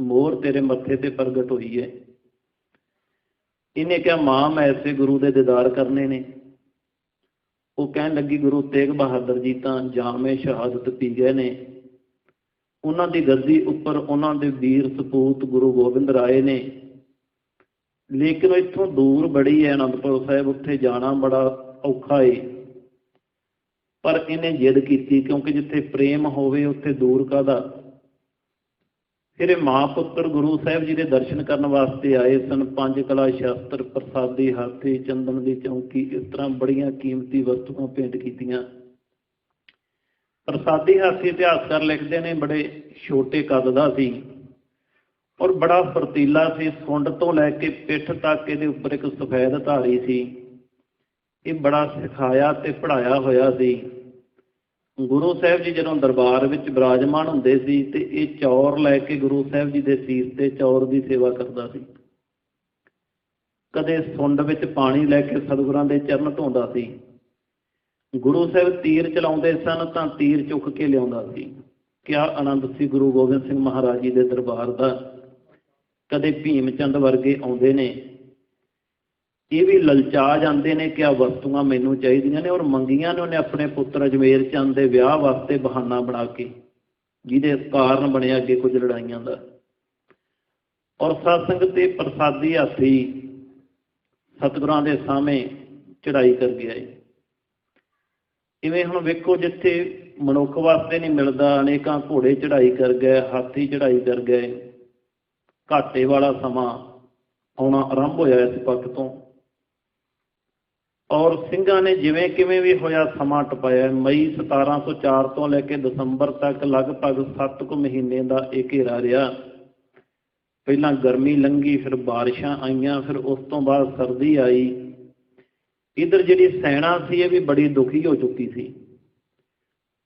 ਮੋਹਰ ਤੇਰੇ ਮੱਥੇ ਤੇ ਪ੍ਰਗਟ ਹੋਈ ਹੈ ਇਹਨੇ ਕਿਹਾ, ਮਾਂ, ਮੈਂ ਐਸੇ ਗੁਰੂ ਦੇ ਦੀਦਾਰ ਕਰਨੇ ਨੇ। ਉਹ ਕਹਿਣ ਲੱਗੀ, ਗੁਰੂ ਤੇਗ ਬਹਾਦਰ ਜੀ ਤਾਂ ਜਾਮੇ ਸ਼ਹਾਦਤ ਪੀ ਗਏ ਨੇ। ਉਹਨਾਂ ਦੀ ਗੱਦੀ ਉੱਪਰ ਉਹਨਾਂ ਦੇ ਵੀਰ ਸਪੂਤ ਗੁਰੂ ਗੋਬਿੰਦ ਰਾਏ ਨੇ ਲੇਕਿਨ ਇੱਥੋਂ ਦੂਰ ਬੜੀ ਹੈ ਅਨੰਦਪੁਰ ਸਾਹਿਬ, ਉੱਥੇ ਜਾਣਾ ਬੜਾ ਔਖਾ ਏ। ਪਰ ਇਹਨੇ ਜਿੱਦ ਕੀਤੀ, ਕਿਉਂਕਿ ਜਿੱਥੇ ਪ੍ਰੇਮ ਹੋਵੇ, ਉੱਥੇ ਦੂਰ ਕਾਦਾ ਫਿਰ ਇਹ ਮਾਂ ਪੁੱਤਰ ਗੁਰੂ ਸਾਹਿਬ ਜੀ ਦੇ ਦਰਸ਼ਨ ਕਰਨ ਵਾਸਤੇ ਆਏ ਸਨ। ਪੰਜ ਕਲਾ ਸ਼ਾਸਤਰ ਪ੍ਰਸਾਦੀ ਹਾਥੀ ਚੰਦਨ ਦੀ ਚੌਂਕੀ, ਇਸ ਤਰ੍ਹਾਂ ਬੜੀਆਂ ਕੀਮਤੀ ਵਸਤੂਆਂ ਭੇਂਟ ਕੀਤੀਆਂ। ਪ੍ਰਸਾਦੀ ਹਾਥੀ ਇਤਿਹਾਸਕਾਰ ਲਿਖਦੇ ਨੇ, ਬੜੇ ਛੋਟੇ ਕੱਦ ਦਾ ਸੀ। ਔਰ ਬੜਾ ਫਰਤੀਲਾ ਸੀ, ਸੁੰਡ ਤੋਂ ਲੈ ਕੇ ਪਿੱਠ ਤੱਕ ਇਹਦੇ ਉੱਪਰ ਇੱਕ ਸਫੈਦ ਧਾਰੀ ਸੀ। ਇਹ ਬੜਾ ਸਿਖਾਇਆ ਤੇ ਪੜਾਇਆ ਹੋਇਆ ਸੀ। ਗੁਰੂ ਸਾਹਿਬ ਜੀ ਜਦੋਂ ਦਰਬਾਰ ਵਿੱਚ ਬਿਰਾਜਮਾਨ ਹੁੰਦੇ ਸੀ ਤੇ ਇਹ ਚੌਰ ਲੈ ਕੇ ਗੁਰੂ ਸਾਹਿਬ ਜੀ ਦੇ ਸੀਸ ਤੇ ਚੌਰ ਦੀ ਸੇਵਾ ਕਰਦਾ ਸੀ। ਕਦੇ ਸੁੰਡ ਵਿੱਚ ਪਾਣੀ ਲੈ ਕੇ ਸਤਿਗੁਰਾਂ ਦੇ ਚਰਨ ਧੋਂਦਾ ਸੀ। ਗੁਰੂ ਸਾਹਿਬ ਤੀਰ ਚਲਾਉਂਦੇ ਸਨ ਤਾਂ ਤੀਰ ਚੁੱਕ ਕੇ ਲਿਆਉਂਦਾ ਸੀ। ਕਿਆ ਆਨੰਦ ਸੀ ਗੁਰੂ ਗੋਬਿੰਦ ਸਿੰਘ ਮਹਾਰਾਜ ਜੀ ਦੇ ਦਰਬਾਰ ਦਾ। ਕਦੇ ਭੀਮ ਚੰਦ ਵਰਗੇ ਆਉਂਦੇ ਨੇ। ਇਹ ਵੀ ਲਲਚਾ ਜਾਂਦੇ ਨੇ ਕਿ ਆ ਵਸਤੂਆਂ ਮੈਨੂੰ ਚਾਹੀਦੀਆਂ ਨੇ ਔਰ ਮੰਗੀਆਂ ਨੇ ਉਹਨੇ ਆਪਣੇ ਪੁੱਤਰ ਅਜਮੇਰ ਚੰਦ ਦੇ ਵਿਆਹ ਵਾਸਤੇ ਬਹਾਨਾ ਬਣਾ ਕੇ, ਜਿਹਦੇ ਕਾਰਨ ਬਣਿਆ ਅੱਗੇ ਕੁਝ ਲੜਾਈਆਂ ਦਾ। ਔਰ ਸਤਸੰਗ ਤੇ ਪ੍ਰਸਾਦੀ ਹਾਥੀ ਸਤਿਗੁਰਾਂ ਦੇ ਸਾਹਮਣੇ ਚੜਾਈ ਕਰ ਗਿਆ ਹੈ ਇਵੇਂ ਹੁਣ ਵੇਖੋ ਜਿੱਥੇ ਮਨੁੱਖ ਵਾਸਤੇ ਨਹੀਂ ਮਿਲਦਾ, ਅਨੇਕਾਂ ਘੋੜੇ ਚੜਾਈ ਕਰ ਗਏ, ਹਾਥੀ ਚੜਾਈ ਕਰ ਗਏ। ਘਾਟੇ ਵਾਲਾ ਸਮਾਂ ਆਉਣਾ ਆਰੰਭ ਹੋਇਆ ਇਸ ਪੱਖ ਤੋਂ। ਔਰ ਸਿੰਘਾਂ ਨੇ ਜਿਵੇਂ ਕਿਵੇਂ ਵੀ ਹੋਇਆ ਸਮਾਂ ਟਪਾਇਆ, ਮਈ 1704 ਤੋਂ ਲੈ ਕੇ ਦਸੰਬਰ ਤੱਕ ਲਗਭਗ 7 ਕੁ ਮਹੀਨੇ ਦਾ ਇਹ ਘੇਰਾ ਰਿਹਾ। ਪਹਿਲਾਂ ਗਰਮੀ ਲੰਗੀ ਫਿਰ ਬਾਰਿਸ਼ਾਂ ਆਈਆਂ, ਫਿਰ ਉਸ ਤੋਂ ਬਾਅਦ ਸਰਦੀ ਆਈ। ਇਧਰ ਜਿਹੜੀ ਸੈਨਾ ਸੀ ਇਹ ਵੀ ਬੜੀ ਦੁਖੀ ਹੋ ਚੁੱਕੀ ਸੀ।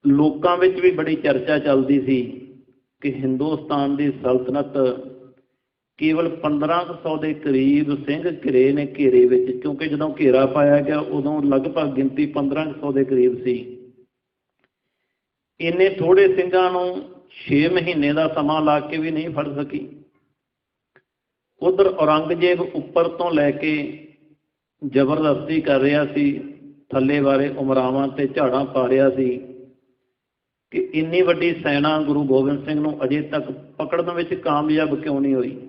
ਲੋਕਾਂ ਵਿੱਚ ਵੀ ਬੜੀ ਚਰਚਾ ਚੱਲਦੀ ਸੀ ਕਿ ਹਿੰਦੁਸਤਾਨ ਦੀ ਸਲਤਨਤ ਕੇਵਲ 1500 ਦੇ ਕਰੀਬ ਸਿੰਘ ਘਿਰੇ ਨੇ ਘੇਰੇ ਵਿੱਚ, ਕਿਉਂਕਿ ਜਦੋਂ ਘੇਰਾ ਪਾਇਆ ਗਿਆ, ਉਦੋਂ ਲਗਭਗ ਗਿਣਤੀ 1500 ਦੇ ਕਰੀਬ ਸੀ। ਇੰਨੇ ਥੋੜੇ ਸਿੰਘਾਂ ਨੂੰ 6 ਮਹੀਨੇ ਦਾ ਸਮਾਂ ਲਾ ਕੇ ਵੀ ਨਹੀਂ ਫੜ ਸਕੀ। ਉਧਰ ਔਰੰਗਜ਼ੇਬ ਉੱਪਰ ਤੋਂ ਲੈ ਕੇ ਜ਼ਬਰਦਸਤੀ ਕਰ ਰਿਹਾ ਸੀ, ਥੱਲੇ ਬਾਰੇ ਉਮਰਾਵਾਂ ਤੇ ਝਾੜਾਂ ਪਾ ਰਿਹਾ ਸੀ ਕਿ ਇੰਨੀ ਵੱਡੀ ਸੈਨਾ ਗੁਰੂ ਗੋਬਿੰਦ ਸਿੰਘ ਨੂੰ ਅਜੇ ਤੱਕ ਪਕੜਨ ਵਿੱਚ ਕਾਮਯਾਬ ਕਿਉਂ ਨਹੀਂ ਹੋਈ।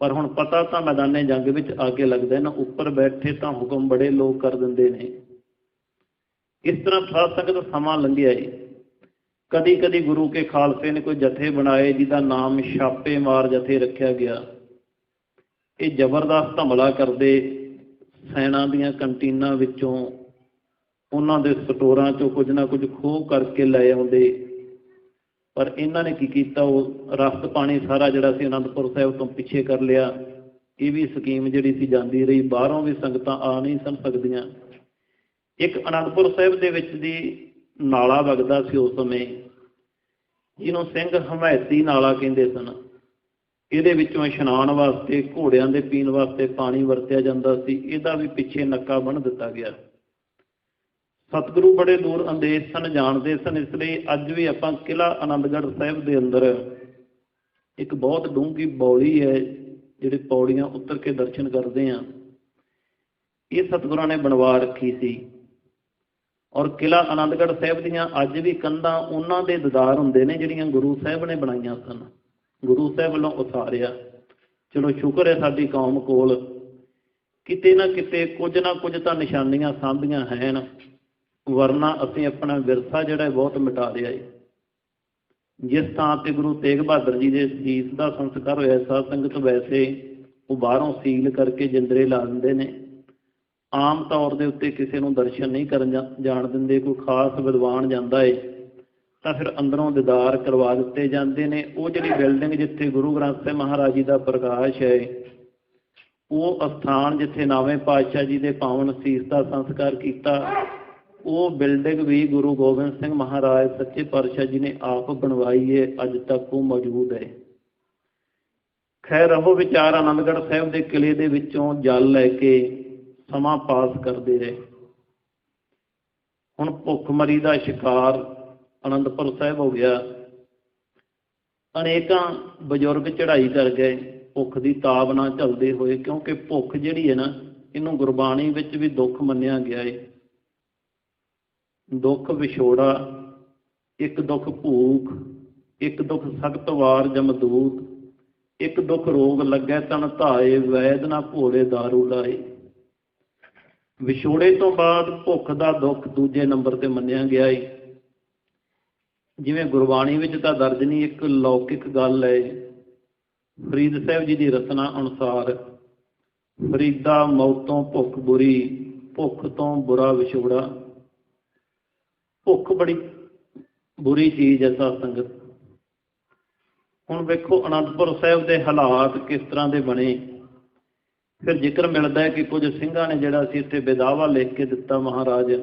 ਪਰ ਹੁਣ ਪਤਾ ਤਾਂ ਮੈਦਾਨੇ ਜੰਗ ਵਿੱਚ ਆ ਕੇ ਲੱਗਦਾ ਨਾ ਉੱਪਰ ਬੈਠੇ ਤਾਂ ਹੁਕਮ ਬੜੇ ਲੋਕ ਕਰ ਦਿੰਦੇ ਨੇ। ਇਸ ਤਰ੍ਹਾਂ ਸਾਧ ਸੰਗਤ ਸਮਾਂ ਲੰਘਿਆ ਏ। ਕਦੀ ਕਦੀ ਗੁਰੂ ਕੇ ਖਾਲਸੇ ਨੇ ਕੋਈ ਜਥੇ ਬਣਾਏ, ਜਿਹਦਾ ਨਾਮ ਛਾਪੇ ਮਾਰ ਜਥੇ ਰੱਖਿਆ ਗਿਆ। ਇਹ ਜ਼ਬਰਦਸਤ ਹਮਲਾ ਕਰਦੇ ਸੈਨਾ ਦੀਆਂ ਕੰਟੀਨਾਂ ਵਿੱਚੋਂ, ਉਹਨਾਂ ਦੇ ਸਟੋਰਾਂ ਚੋਂ ਕੁਝ ਨਾ ਕੁਝ ਖੋਹ ਕਰਕੇ ਲੈ ਆਉਂਦੇ। ਪਰ ਇਹਨਾਂ ਨੇ ਕੀ ਕੀਤਾ? ਉਹ ਰਸਤ ਪਾਣੀ ਸਾਰਾ ਜਿਹੜਾ ਸੀ ਅਨੰਦਪੁਰ ਸਾਹਿਬ ਤੋਂ ਪਿੱਛੇ ਕਰ ਲਿਆ। ਇਹ ਵੀ ਸਕੀਮ ਜਿਹੜੀ ਸੀ ਜਾਂਦੀ ਰਹੀ। ਬਾਹਰੋਂ ਵੀ ਸੰਗਤਾਂ ਆ ਨਹੀਂ ਸਨ ਸਕਦੀਆਂ। ਇੱਕ ਅਨੰਦਪੁਰ ਸਾਹਿਬ ਦੇ ਵਿੱਚ ਦੀ ਨਾਲਾ ਵਗਦਾ ਸੀ ਉਸ ਸਮੇਂ। ਜਿਹਨੂੰ ਸਿੰਘ ਹਮਾਇਤੀ ਨਾਲਾ ਕਹਿੰਦੇ ਸਨ। ਇਹਦੇ ਵਿੱਚੋਂ ਇਸ਼ਨਾਨ ਵਾਸਤੇ ਘੋੜਿਆਂ ਦੇ ਪੀਣ ਵਾਸਤੇ ਪਾਣੀ ਵਰਤਿਆ ਜਾਂਦਾ ਸੀ। ਇਹਦਾ ਵੀ ਪਿੱਛੇ ਨੱਕਾ ਬੰਨ ਦਿੱਤਾ ਗਿਆ। ਸਤਿਗੁਰੂ ਬੜੇ ਦੂਰ ਅੰਦੇਸ਼ ਸਨ, ਜਾਣਦੇ ਸਨ, ਇਸ ਲਈ ਅੱਜ ਵੀ ਆਪਾਂ ਕਿਲਾ ਆਨੰਦਗੜ੍ਹ ਸਾਹਿਬ ਦੇ ਅੰਦਰ ਇੱਕ ਬਹੁਤ ਡੂੰਘੀ ਬੌਲੀ ਹੈ, ਜਿਹੜੇ ਪੌੜੀਆਂ ਉੱਤਰ ਕੇ ਦਰਸ਼ਨ ਕਰਦੇ ਆ ਇਹ ਸਤਿਗੁਰਾਂ ਨੇ ਬਣਵਾ ਰੱਖੀ ਸੀ। ਔਰ ਕਿਲਾ ਆਨੰਦਗੜ੍ਹ ਸਾਹਿਬ ਦੀਆਂ ਅੱਜ ਵੀ ਕੰਧਾਂ ਉਹਨਾਂ ਦੇ ਦੀਦਾਰ ਹੁੰਦੇ ਨੇ, ਜਿਹੜੀਆਂ ਗੁਰੂ ਸਾਹਿਬ ਨੇ ਬਣਾਈਆਂ ਸਨ। ਗੁਰੂ ਸਾਹਿਬ ਵੱਲੋਂ ਉਸਾਰਿਆ। ਚਲੋ, ਸ਼ੁਕਰ ਹੈ ਸਾਡੀ ਕੌਮ ਕੋਲ ਕਿਤੇ ਨਾ ਕਿਤੇ ਕੁਝ ਨਾ ਕੁਝ ਤਾਂ ਨਿਸ਼ਾਨੀਆਂ ਸਾਂਭੀਆਂ ਹਨ ਵਰਨਾ ਅਸੀਂ ਆਪਣਾ ਵਿਰਸਾ ਜਿਹੜਾ ਬਹੁਤ ਮਿਟਾ ਲਿਆ ਹੈ ਜਿਸ ਥਾਂ ਤੇ ਗੁਰੂ ਤੇਗ ਬਹਾਦਰ ਜੀ ਦੇ ਸੀਸ ਦਾ ਸੰਸਕਾਰ ਹੋਇਆ, ਸਾਧ ਸੰਗਤ ਵੈਸੇ ਉਹ ਬਾਹਰੋਂ ਸੀਲ ਕਰਕੇ ਜਿੰਦਰੇ ਲਾ ਦਿੰਦੇ ਨੇ। ਆਮ ਤੌਰ ਦੇ ਉੱਤੇ ਕਿਸੇ ਨੂੰ ਦਰਸ਼ਨ ਨਹੀਂ ਕਰਨ ਜਾਣ ਦਿੰਦੇ, ਕੋਈ ਖਾਸ ਵਿਦਵਾਨ ਜਾਂਦਾ ਏ, ਤਾਂ ਫਿਰ ਅੰਦਰੋਂ ਦੀਦਾਰ ਕਰਵਾ ਦਿੱਤੇ ਜਾਂਦੇ ਨੇ। ਉਹ ਜਿਹੜੀ ਬਿਲਡਿੰਗ ਜਿੱਥੇ ਗੁਰੂ ਗ੍ਰੰਥ ਸਾਹਿਬ ਮਹਾਰਾਜ ਜੀ ਦਾ ਪ੍ਰਕਾਸ਼ ਹੈ, ਉਹ ਅਸਥਾਨ ਜਿੱਥੇ ਨਾਵੇਂ ਪਾਤਸ਼ਾਹ ਜੀ ਦੇ ਪਾਵਨ ਸੀਸ ਦਾ ਸੰਸਕਾਰ ਕੀਤਾ ਉਹ ਬਿਲਡਿੰਗ ਵੀ ਗੁਰੂ ਗੋਬਿੰਦ ਸਿੰਘ ਮਹਾਰਾਜ ਸੱਚੇ ਪਾਤਸ਼ਾਹ ਜੀ ਨੇ ਆਪ ਬਣਵਾਈ ਹੈ ਅੱਜ ਤੱਕ ਉਹ ਮੌਜੂਦ ਹੈ। ਖੈਰ, ਉਹ ਵਿਚਾਰ ਆਨੰਦਗੜ੍ਹ ਸਾਹਿਬ ਦੇ ਕਿਲੇ ਦੇ ਵਿੱਚੋਂ ਜਲ ਲੈ ਕੇ ਸਮਾਂ ਪਾਸ ਕਰਦੇ ਰਹੇ। ਹੁਣ ਭੁੱਖਮਰੀ ਦਾ ਸ਼ਿਕਾਰ ਅਨੰਦਪੁਰ ਸਾਹਿਬ ਹੋ ਗਿਆ। ਅਨੇਕਾਂ ਬਜ਼ੁਰਗ ਚੜ੍ਹਾਈ ਕਰ ਗਏ, ਭੁੱਖ ਦੀ ਤਾਬ ਨਾਲ ਝੱਲਦੇ ਹੋਏ, ਕਿਉਂਕਿ ਭੁੱਖ ਜਿਹੜੀ ਹੈ ਨਾ, ਇਹਨੂੰ ਗੁਰਬਾਣੀ ਵਿੱਚ ਵੀ ਦੁੱਖ ਮੰਨਿਆ ਗਿਆ ਹੈ ਦੁੱਖ ਵਿਛੋੜਾ, ਇੱਕ ਦੁੱਖ ਭੂਖ, ਇੱਕ ਦੁੱਖ ਸਖਤ ਵਾਰ ਜਮਦੂਤ ਇੱਕ ਦੁੱਖ ਰੋਗ ਲੱਗੈ ਤਨ ਧਾਏ, ਵੈਦ ਨਾ ਭੋਲੇ दारू ਲਾਏ। ਵਿਛੋੜੇ ਤੋਂ ਬਾਅਦ ਭੁੱਖ ਦਾ ਦੁੱਖ ਦੂਜੇ ਨੰਬਰ ਤੇ ਮੰਨਿਆ ਗਿਆ ਏ। ਜਿਵੇਂ ਗੁਰਬਾਣੀ ਵਿੱਚ ਤਾਂ ਦਰਜ ਨਹੀਂ ਇੱਕ ਲੌਕਿਕ ਗੱਲ ਹੈ ਫਰੀਦ ਸਾਹਿਬ ਜੀ ਦੀ ਰਚਨਾ ਅਨੁਸਾਰ, ਫਰੀਦਾ ਮੌਤੋਂ ਭੁੱਖ ਬੁਰੀ, ਭੁੱਖ ਤੋਂ ਬੁਰਾ ਵਿਛੋੜਾ। ਭੁੱਖ ਬੜੀ, ਬੁਰੀ ਚੀਜ਼ ਹੈ ਸਾਧ ਸੰਗਤ। ਹੁਣ ਵੇਖੋ ਅਨੰਦਪੁਰ ਸਾਹਿਬ ਦੇ ਹਾਲਾਤ ਕਿਸ ਤਰ੍ਹਾਂ ਦੇ ਬਣੇ। ਫਿਰ ਜ਼ਿਕਰ ਮਿਲਦਾ ਹੈ ਕਿ ਕੁਝ ਸਿੰਘਾਂ ਨੇ ਜਿਹੜਾ ਸੀ ਇੱਥੇ ਵਿਦਾਵਾ ਲਿਖ ਕੇ ਦਿੱਤਾ ਮਹਾਰਾਜ,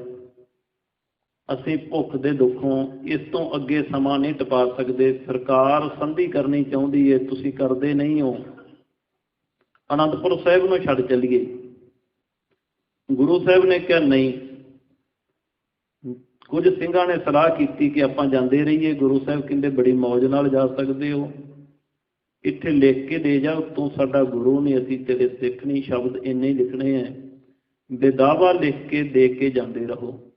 ਅਸੀਂ ਭੁੱਖ ਦੇ ਦੁੱਖੋਂ ਇਸ ਤੋਂ ਅੱਗੇ ਸਮਾਂ ਨਹੀਂ ਟਪਾ ਸਕਦੇ। ਸਰਕਾਰ ਸੰਧੀ ਕਰਨੀ ਚਾਹੁੰਦੀ ਹੈ ਤੁਸੀਂ ਕਰਦੇ ਨਹੀਂ ਹੋ। ਅਨੰਦਪੁਰ ਸਾਹਿਬ ਨੂੰ ਛੱਡ ਚੱਲੀਏ। ਗੁਰੂ ਸਾਹਿਬ ਨੇ ਕਿਹਾ, ਨਹੀਂ ਕੁਝ ਸਿੰਘਾਂ ਨੇ ਸਲਾਹ ਕੀਤੀ ਕਿ ਆਪਾਂ ਜਾਂਦੇ ਰਹੀਏ, ਗੁਰੂ ਸਾਹਿਬ ਕਹਿੰਦੇ ਬੜੀ ਮੌਜ ਨਾਲ ਜਾ ਸਕਦੇ ਹੋ। ਇੱਥੇ ਲਿਖ ਕੇ ਦੇ ਜਾ ਤੂੰ ਸਾਡਾ ਗੁਰੂ ਨਹੀਂ ਅਸੀਂ ਤੇਰੇ ਸਿੱਖ ਨਹੀਂ ਸ਼ਬਦ ਇੰਨੇ ਲਿਖਣੇ ਐ। ਬੇਦਾਵਾ ਲਿਖ ਕੇ ਦੇ ਕੇ ਜਾਂਦੇ ਰਹੋ।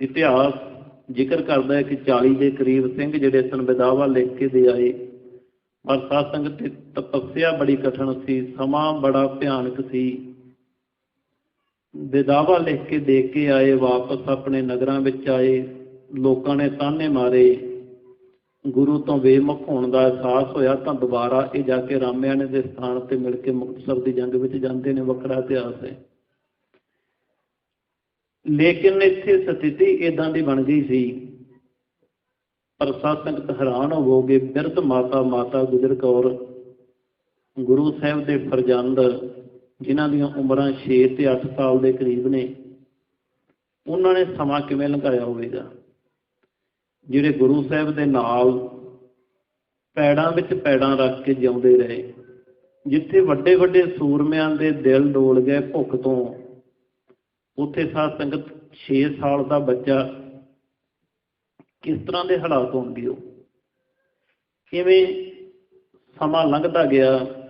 ਇਤਿਹਾਸ ਜ਼ਿਕਰ ਕਰਦਾ ਹੈ ਕਿ 40 ਦੇ ਕਰੀਬ ਸਿੰਘ ਜਿਹੜੇ ਸਨ ਬੇਦਾਵਾ ਲਿਖ ਕੇ ਦੇ ਆਏ। ਪਰ ਸਾਧ ਸੰਗਤ ਦੀ ਤਪੱਸਿਆ ਬੜੀ ਕਠਿਨ ਸੀ, ਸਮਾਂ ਬੜਾ ਭਿਆਨਕ ਸੀ। ਬੇਦਾਵਾ ਲਿਖ ਕੇ ਦੇ ਕੇ ਆਏ, ਵਾਪਸ ਆਪਣੇ ਨਗਰਾਂ ਵਿੱਚ ਆਏ, ਲੋਕਾਂ ਨੇ ਤਾਨੇ ਮਾਰੇ। ਗੁਰੂ ਤੋਂ ਬੇਮੁਖ ਹੋਣ ਦਾ ਅਹਿਸਾਸ ਹੋਇਆ ਤਾਂ ਦੁਬਾਰਾ ਇਹ ਜਾ ਕੇ ਰਾਮਿਆਣੇ ਦੇ ਸਥਾਨ ਤੇ ਮਿਲ ਕੇ ਮੁਕਤਸਰ ਦੀ ਜੰਗ ਵਿੱਚ ਜਾਂਦੇ ਨੇ, ਵੱਖਰਾ ਇਤਿਹਾਸ ਹੈ। ਲੇਕਿਨ ਇੱਥੇ ਸਥਿਤੀ ਇਦਾਂ ਦੀ ਬਣ ਗਈ ਸੀ। ਪਰ ਸਾਧ ਹੈਰਾਨ ਹੋਵੋਗੇ, ਬਿਰਧ ਮਾਤਾ ਮਾਤਾ ਗੁਜਰ ਕੌਰ, ਗੁਰੂ ਸਾਹਿਬ ਦੇ ਫਰਜ਼ੰਦ ਜਿਨ੍ਹਾਂ ਦੀਆਂ ਉਮਰਾਂ 6 ਤੇ 8 ਸਾਲ ਦੇ ਕਰੀਬ ਨੇ, ਉਹਨਾਂ ਨੇ ਸਮਾਂ ਕਿਵੇਂ ਲੰਘਾਇਆ ਹੋਵੇਗਾ? ਜਿਹੜੇ ਗੁਰੂ ਸਾਹਿਬ ਦੇ ਨਾਲ ਪੈੜਾਂ ਵਿੱਚ ਪੈੜਾਂ ਰੱਖ ਕੇ ਜਿਉਂਦੇ ਰਹੇ, ਜਿੱਥੇ ਵੱਡੇ ਵੱਡੇ ਸੂਰਮਿਆਂ ਦੇ ਦਿਲ ਡੋਲ ਗਏ ਭੁੱਖ ਤੋਂ, ਉੱਥੇ ਸਾਧ ਸੰਗਤ 6 ਸਾਲ ਦਾ ਬੱਚਾ ਕਿਸ ਤਰ੍ਹਾਂ ਦੇ ਹਾਲਾਤ ਹੋਣਗੇ ਉਹ? ਕਿਵੇਂ ਸਮਾਂ ਲੰਘਦਾ ਗਿਆ?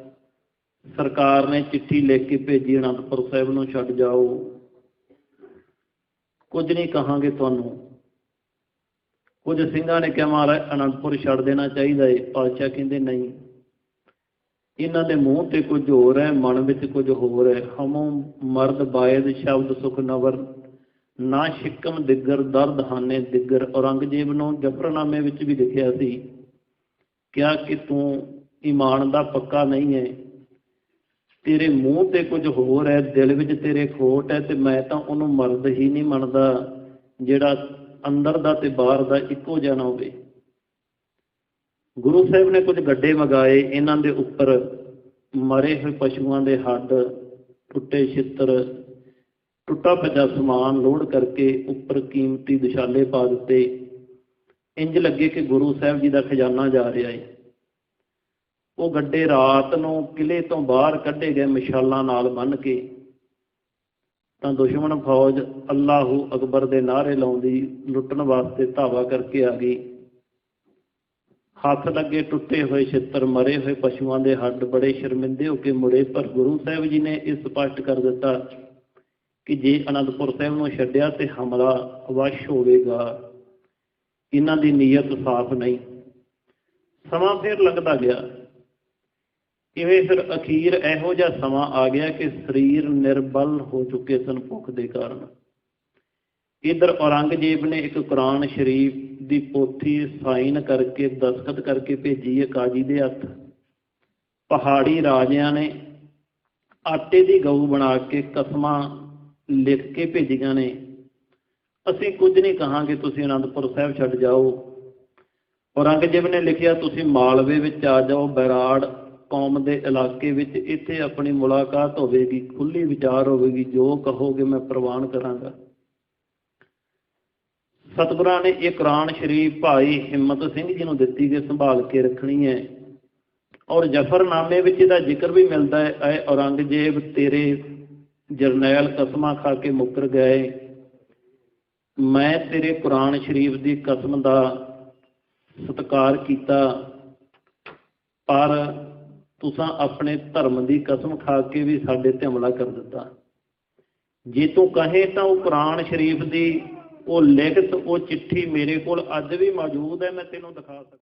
ਸਰਕਾਰ ਨੇ ਚਿੱਠੀ ਲਿਖ ਕੇ ਭੇਜੀ, ਅਨੰਦਪੁਰ ਸਾਹਿਬ ਨੂੰ ਛੱਡ ਜਾਓ। ਕੁਝ ਨਹੀਂ ਕਹਾਂਗੇ ਤੁਹਾਨੂੰ। ਕੁਝ ਸਿੰਘਾਂ ਨੇ ਕਿਹਾ, ਮਹਾਰਾਜ, ਅਨੰਦਪੁਰ ਛੱਡ ਦੇਣਾ ਚਾਹੀਦਾ ਏ। ਪਾਤਸ਼ਾਹ ਕਹਿੰਦੇ, ਨਹੀਂ। ਇਹਨਾਂ ਦੇ ਮੂੰਹ ਤੇ ਕੁਝ ਹੋਰ ਹੈ, ਮਨ ਵਿੱਚ ਕੁਝ ਹੋਰ ਹੈ। ਹਮੋ ਮਰਦ ਬਾਇਦ ਸ਼ਬਦ ਸੁਖ ਨਵਰ, ਨਾ ਸ਼ਿਕਮ ਦਿਗਰ, ਦਰਦ ਹਾਨੇ ਦਿਗਰ। ਔਰੰਗਜ਼ੇਬ ਨੂੰ ਜਫਰਨਾਮੇ ਵਿੱਚ ਵੀ ਲਿਖਿਆ ਸੀ, ਕਿਹਾ ਕਿ ਤੂੰ ਇਮਾਨ ਦਾ ਪੱਕਾ ਨਹੀਂ ਹੈ ਤੇਰੇ ਮੂੰਹ ਤੇ ਕੁਝ ਹੋਰ ਹੈ, ਦਿਲ ਵਿੱਚ ਤੇਰੇ ਖੋਟ ਹੈ ਤੇ ਮੈਂ ਤਾਂ ਉਹਨੂੰ ਮਰਦ ਹੀ ਨਹੀਂ ਮੰਨਦਾ, ਜਿਹੜਾ ਅੰਦਰ ਦਾ ਤੇ ਬਾਹਰ ਦਾ ਇੱਕੋ ਜਿਹਾ ਨਾ ਹੋਵੇ। ਗੁਰੂ ਸਾਹਿਬ ਨੇ ਕੁਝ ਗੱਡੇ ਮਗਾਏ, ਇਹਨਾਂ ਦੇ ਉੱਪਰ ਮਰੇ ਹੋਏ ਪਸ਼ੂਆਂ ਦੇ ਹੱਡ, ਟੁੱਟੇ ਛਿੱਤਰ, ਟੁੱਟਾ ਭੱਜਾ ਸਮਾਨ ਲੋਡ ਕਰਕੇ ਉੱਪਰ ਕੀਮਤੀ ਦਿਸ਼ਾਲੇ ਪਾ ਦਿੱਤੇ। ਇੰਜ ਲੱਗੇ ਕਿ ਗੁਰੂ ਸਾਹਿਬ ਜੀ ਦਾ ਖਜ਼ਾਨਾ ਜਾ ਰਿਹਾ ਹੈ ਉਹ ਗੱਡੇ ਰਾਤ ਨੂੰ ਕਿਲੇ ਤੋਂ ਬਾਹਰ ਕੱਢੇ ਗਏ ਮਿਸਾਲਾਂ ਨਾਲ ਬੰਨ ਕੇ। ਤਾਂ ਦੁਸ਼ਮਣ ਫੌਜ ਅੱਲਾਹੂ ਅਕਬਰ ਦੇ ਨਾਰੇ ਲਾਉਂਦੀ ਲੁੱਟਣ ਵਾਸਤੇ ਧਾਵਾ ਕਰਕੇ ਆ ਗਈ। ਹੱਥ ਲੱਗੇ ਟੁੱਟੇ ਹੋਏ ਛਿੱਤਰ, ਮਰੇ ਹੋਏ ਪਸ਼ੂਆਂ ਦੇ ਹੱਡ ਬੜੇ ਸ਼ਰਮਿੰਦੇ ਹੋ ਕੇ ਮੁੜੇ, ਪਰ ਗੁਰੂ ਸਾਹਿਬ ਜੀ ਨੇ ਇਹ ਸਪਸ਼ਟ ਕਰ ਦਿੱਤਾ ਕਿ ਜੇ ਅਨੰਦਪੁਰ ਸਾਹਿਬ ਨੂੰ ਛੱਡਿਆ ਤੇ ਹਮਲਾ ਅਵਸ਼ ਹੋਵੇਗਾ। ਇਹਨਾਂ ਦੀ ਨੀਅਤ ਸਾਫ਼ ਨਹੀਂ। ਸਮਾਂ ਫਿਰ ਲੱਗਦਾ ਗਿਆ। ਕਿਵੇਂ ਫਿਰ ਅਖੀਰ ਇਹੋ ਜਿਹਾ ਸਮਾਂ ਆ ਗਿਆ ਕਿ ਸਰੀਰ ਨਿਰਬਲ ਹੋ ਚੁੱਕੇ ਸਨ ਭੁੱਖ ਦੇ ਕਾਰਨ। ਇਧਰ ਔਰੰਗਜ਼ੇਬ ਨੇ ਇੱਕ ਕੁਰਾਨ ਸ਼ਰੀਫ ਦੀ ਪੋਥੀ ਸਾਈਨ ਕਰਕੇ ਦਸਖਤ ਕਰਕੇ ਭੇਜੀ ਹੈ ਕਾਜੀ ਦੇ ਹੱਥ। ਪਹਾੜੀ ਰਾਜਿਆਂ ਨੇ ਆਟੇ ਦੀ ਗਊ ਬਣਾ ਕੇ ਕਸਮਾਂ ਲਿਖ ਕੇ ਭੇਜੀਆਂ ਨੇ। ਅਸੀਂ ਕੁਝ ਨਹੀਂ ਕਹਾਂਗੇ, ਤੁਸੀਂ ਅਨੰਦਪੁਰ ਸਾਹਿਬ ਛੱਡ ਜਾਓ। ਔਰੰਗਜ਼ੇਬ ਨੇ ਲਿਖਿਆ, ਤੁਸੀਂ ਮਾਲਵੇ ਵਿੱਚ ਆ ਜਾਓ, ਬੈਰਾੜ ਕੌਮ ਦੇ ਇਲਾਕੇ ਵਿੱਚ ਇੱਥੇ ਆਪਣੀ ਮੁਲਾਕਾਤ ਹੋਵੇਗੀ, ਖੁੱਲੀ ਵਿਚਾਰ ਹੋਵੇਗੀ, ਜੋ ਕਹੋਗੇ ਮੈਂ ਪ੍ਰਵਾਨ ਕਰਾਂਗਾ। ਸਤਿਗੁਰਾਂ ਨੇ ਇਹ ਕੁਰਾਨ ਸ਼ਰੀਫ ਭਾਈ ਹਿੰਮਤ ਸਿੰਘ ਜੀ ਨੂੰ ਦਿੱਤੀ ਕਿ ਸੰਭਾਲ ਕੇ ਰੱਖਣੀ ਹੈ। ਔਰ ਜਫਰਨਾਮੇ ਵਿੱਚ ਇਹਦਾ ਜ਼ਿਕਰ ਵੀ ਮਿਲਦਾ ਹੈ ਐ ਔਰੰਗਜ਼ੇਬ, ਤੇਰੇ ਜਰਨੈਲ ਕਸਮਾਂ ਖਾ ਕੇ ਮੁੱਕਰ ਗਏ। ਮੈਂ ਤੇਰੇ ਕੁਰਾਨ ਸ਼ਰੀਫ ਦੀ ਕਸਮ ਦਾ ਸਤਿਕਾਰ ਕੀਤਾ, ਪਰ ਤੁਸੀਂ ਆਪਣੇ ਧਰਮ ਦੀ ਕਸਮ ਖਾ ਕੇ ਵੀ ਸਾਡੇ ਤੇ ਹਮਲਾ ਕਰ ਦਿੱਤਾ। ਜੇ ਤੂੰ ਕਹੇ ਤਾਂ ਉਹ ਕੁਰਾਨ ਸ਼ਰੀਫ ਦੀ ਉਹ ਲਿਖਤ, ਉਹ ਚਿੱਠੀ ਮੇਰੇ ਕੋਲ ਅੱਜ ਵੀ ਮੌਜੂਦ ਹੈ, ਮੈਂ ਤੈਨੂੰ ਦਿਖਾ ਸਕਦਾ।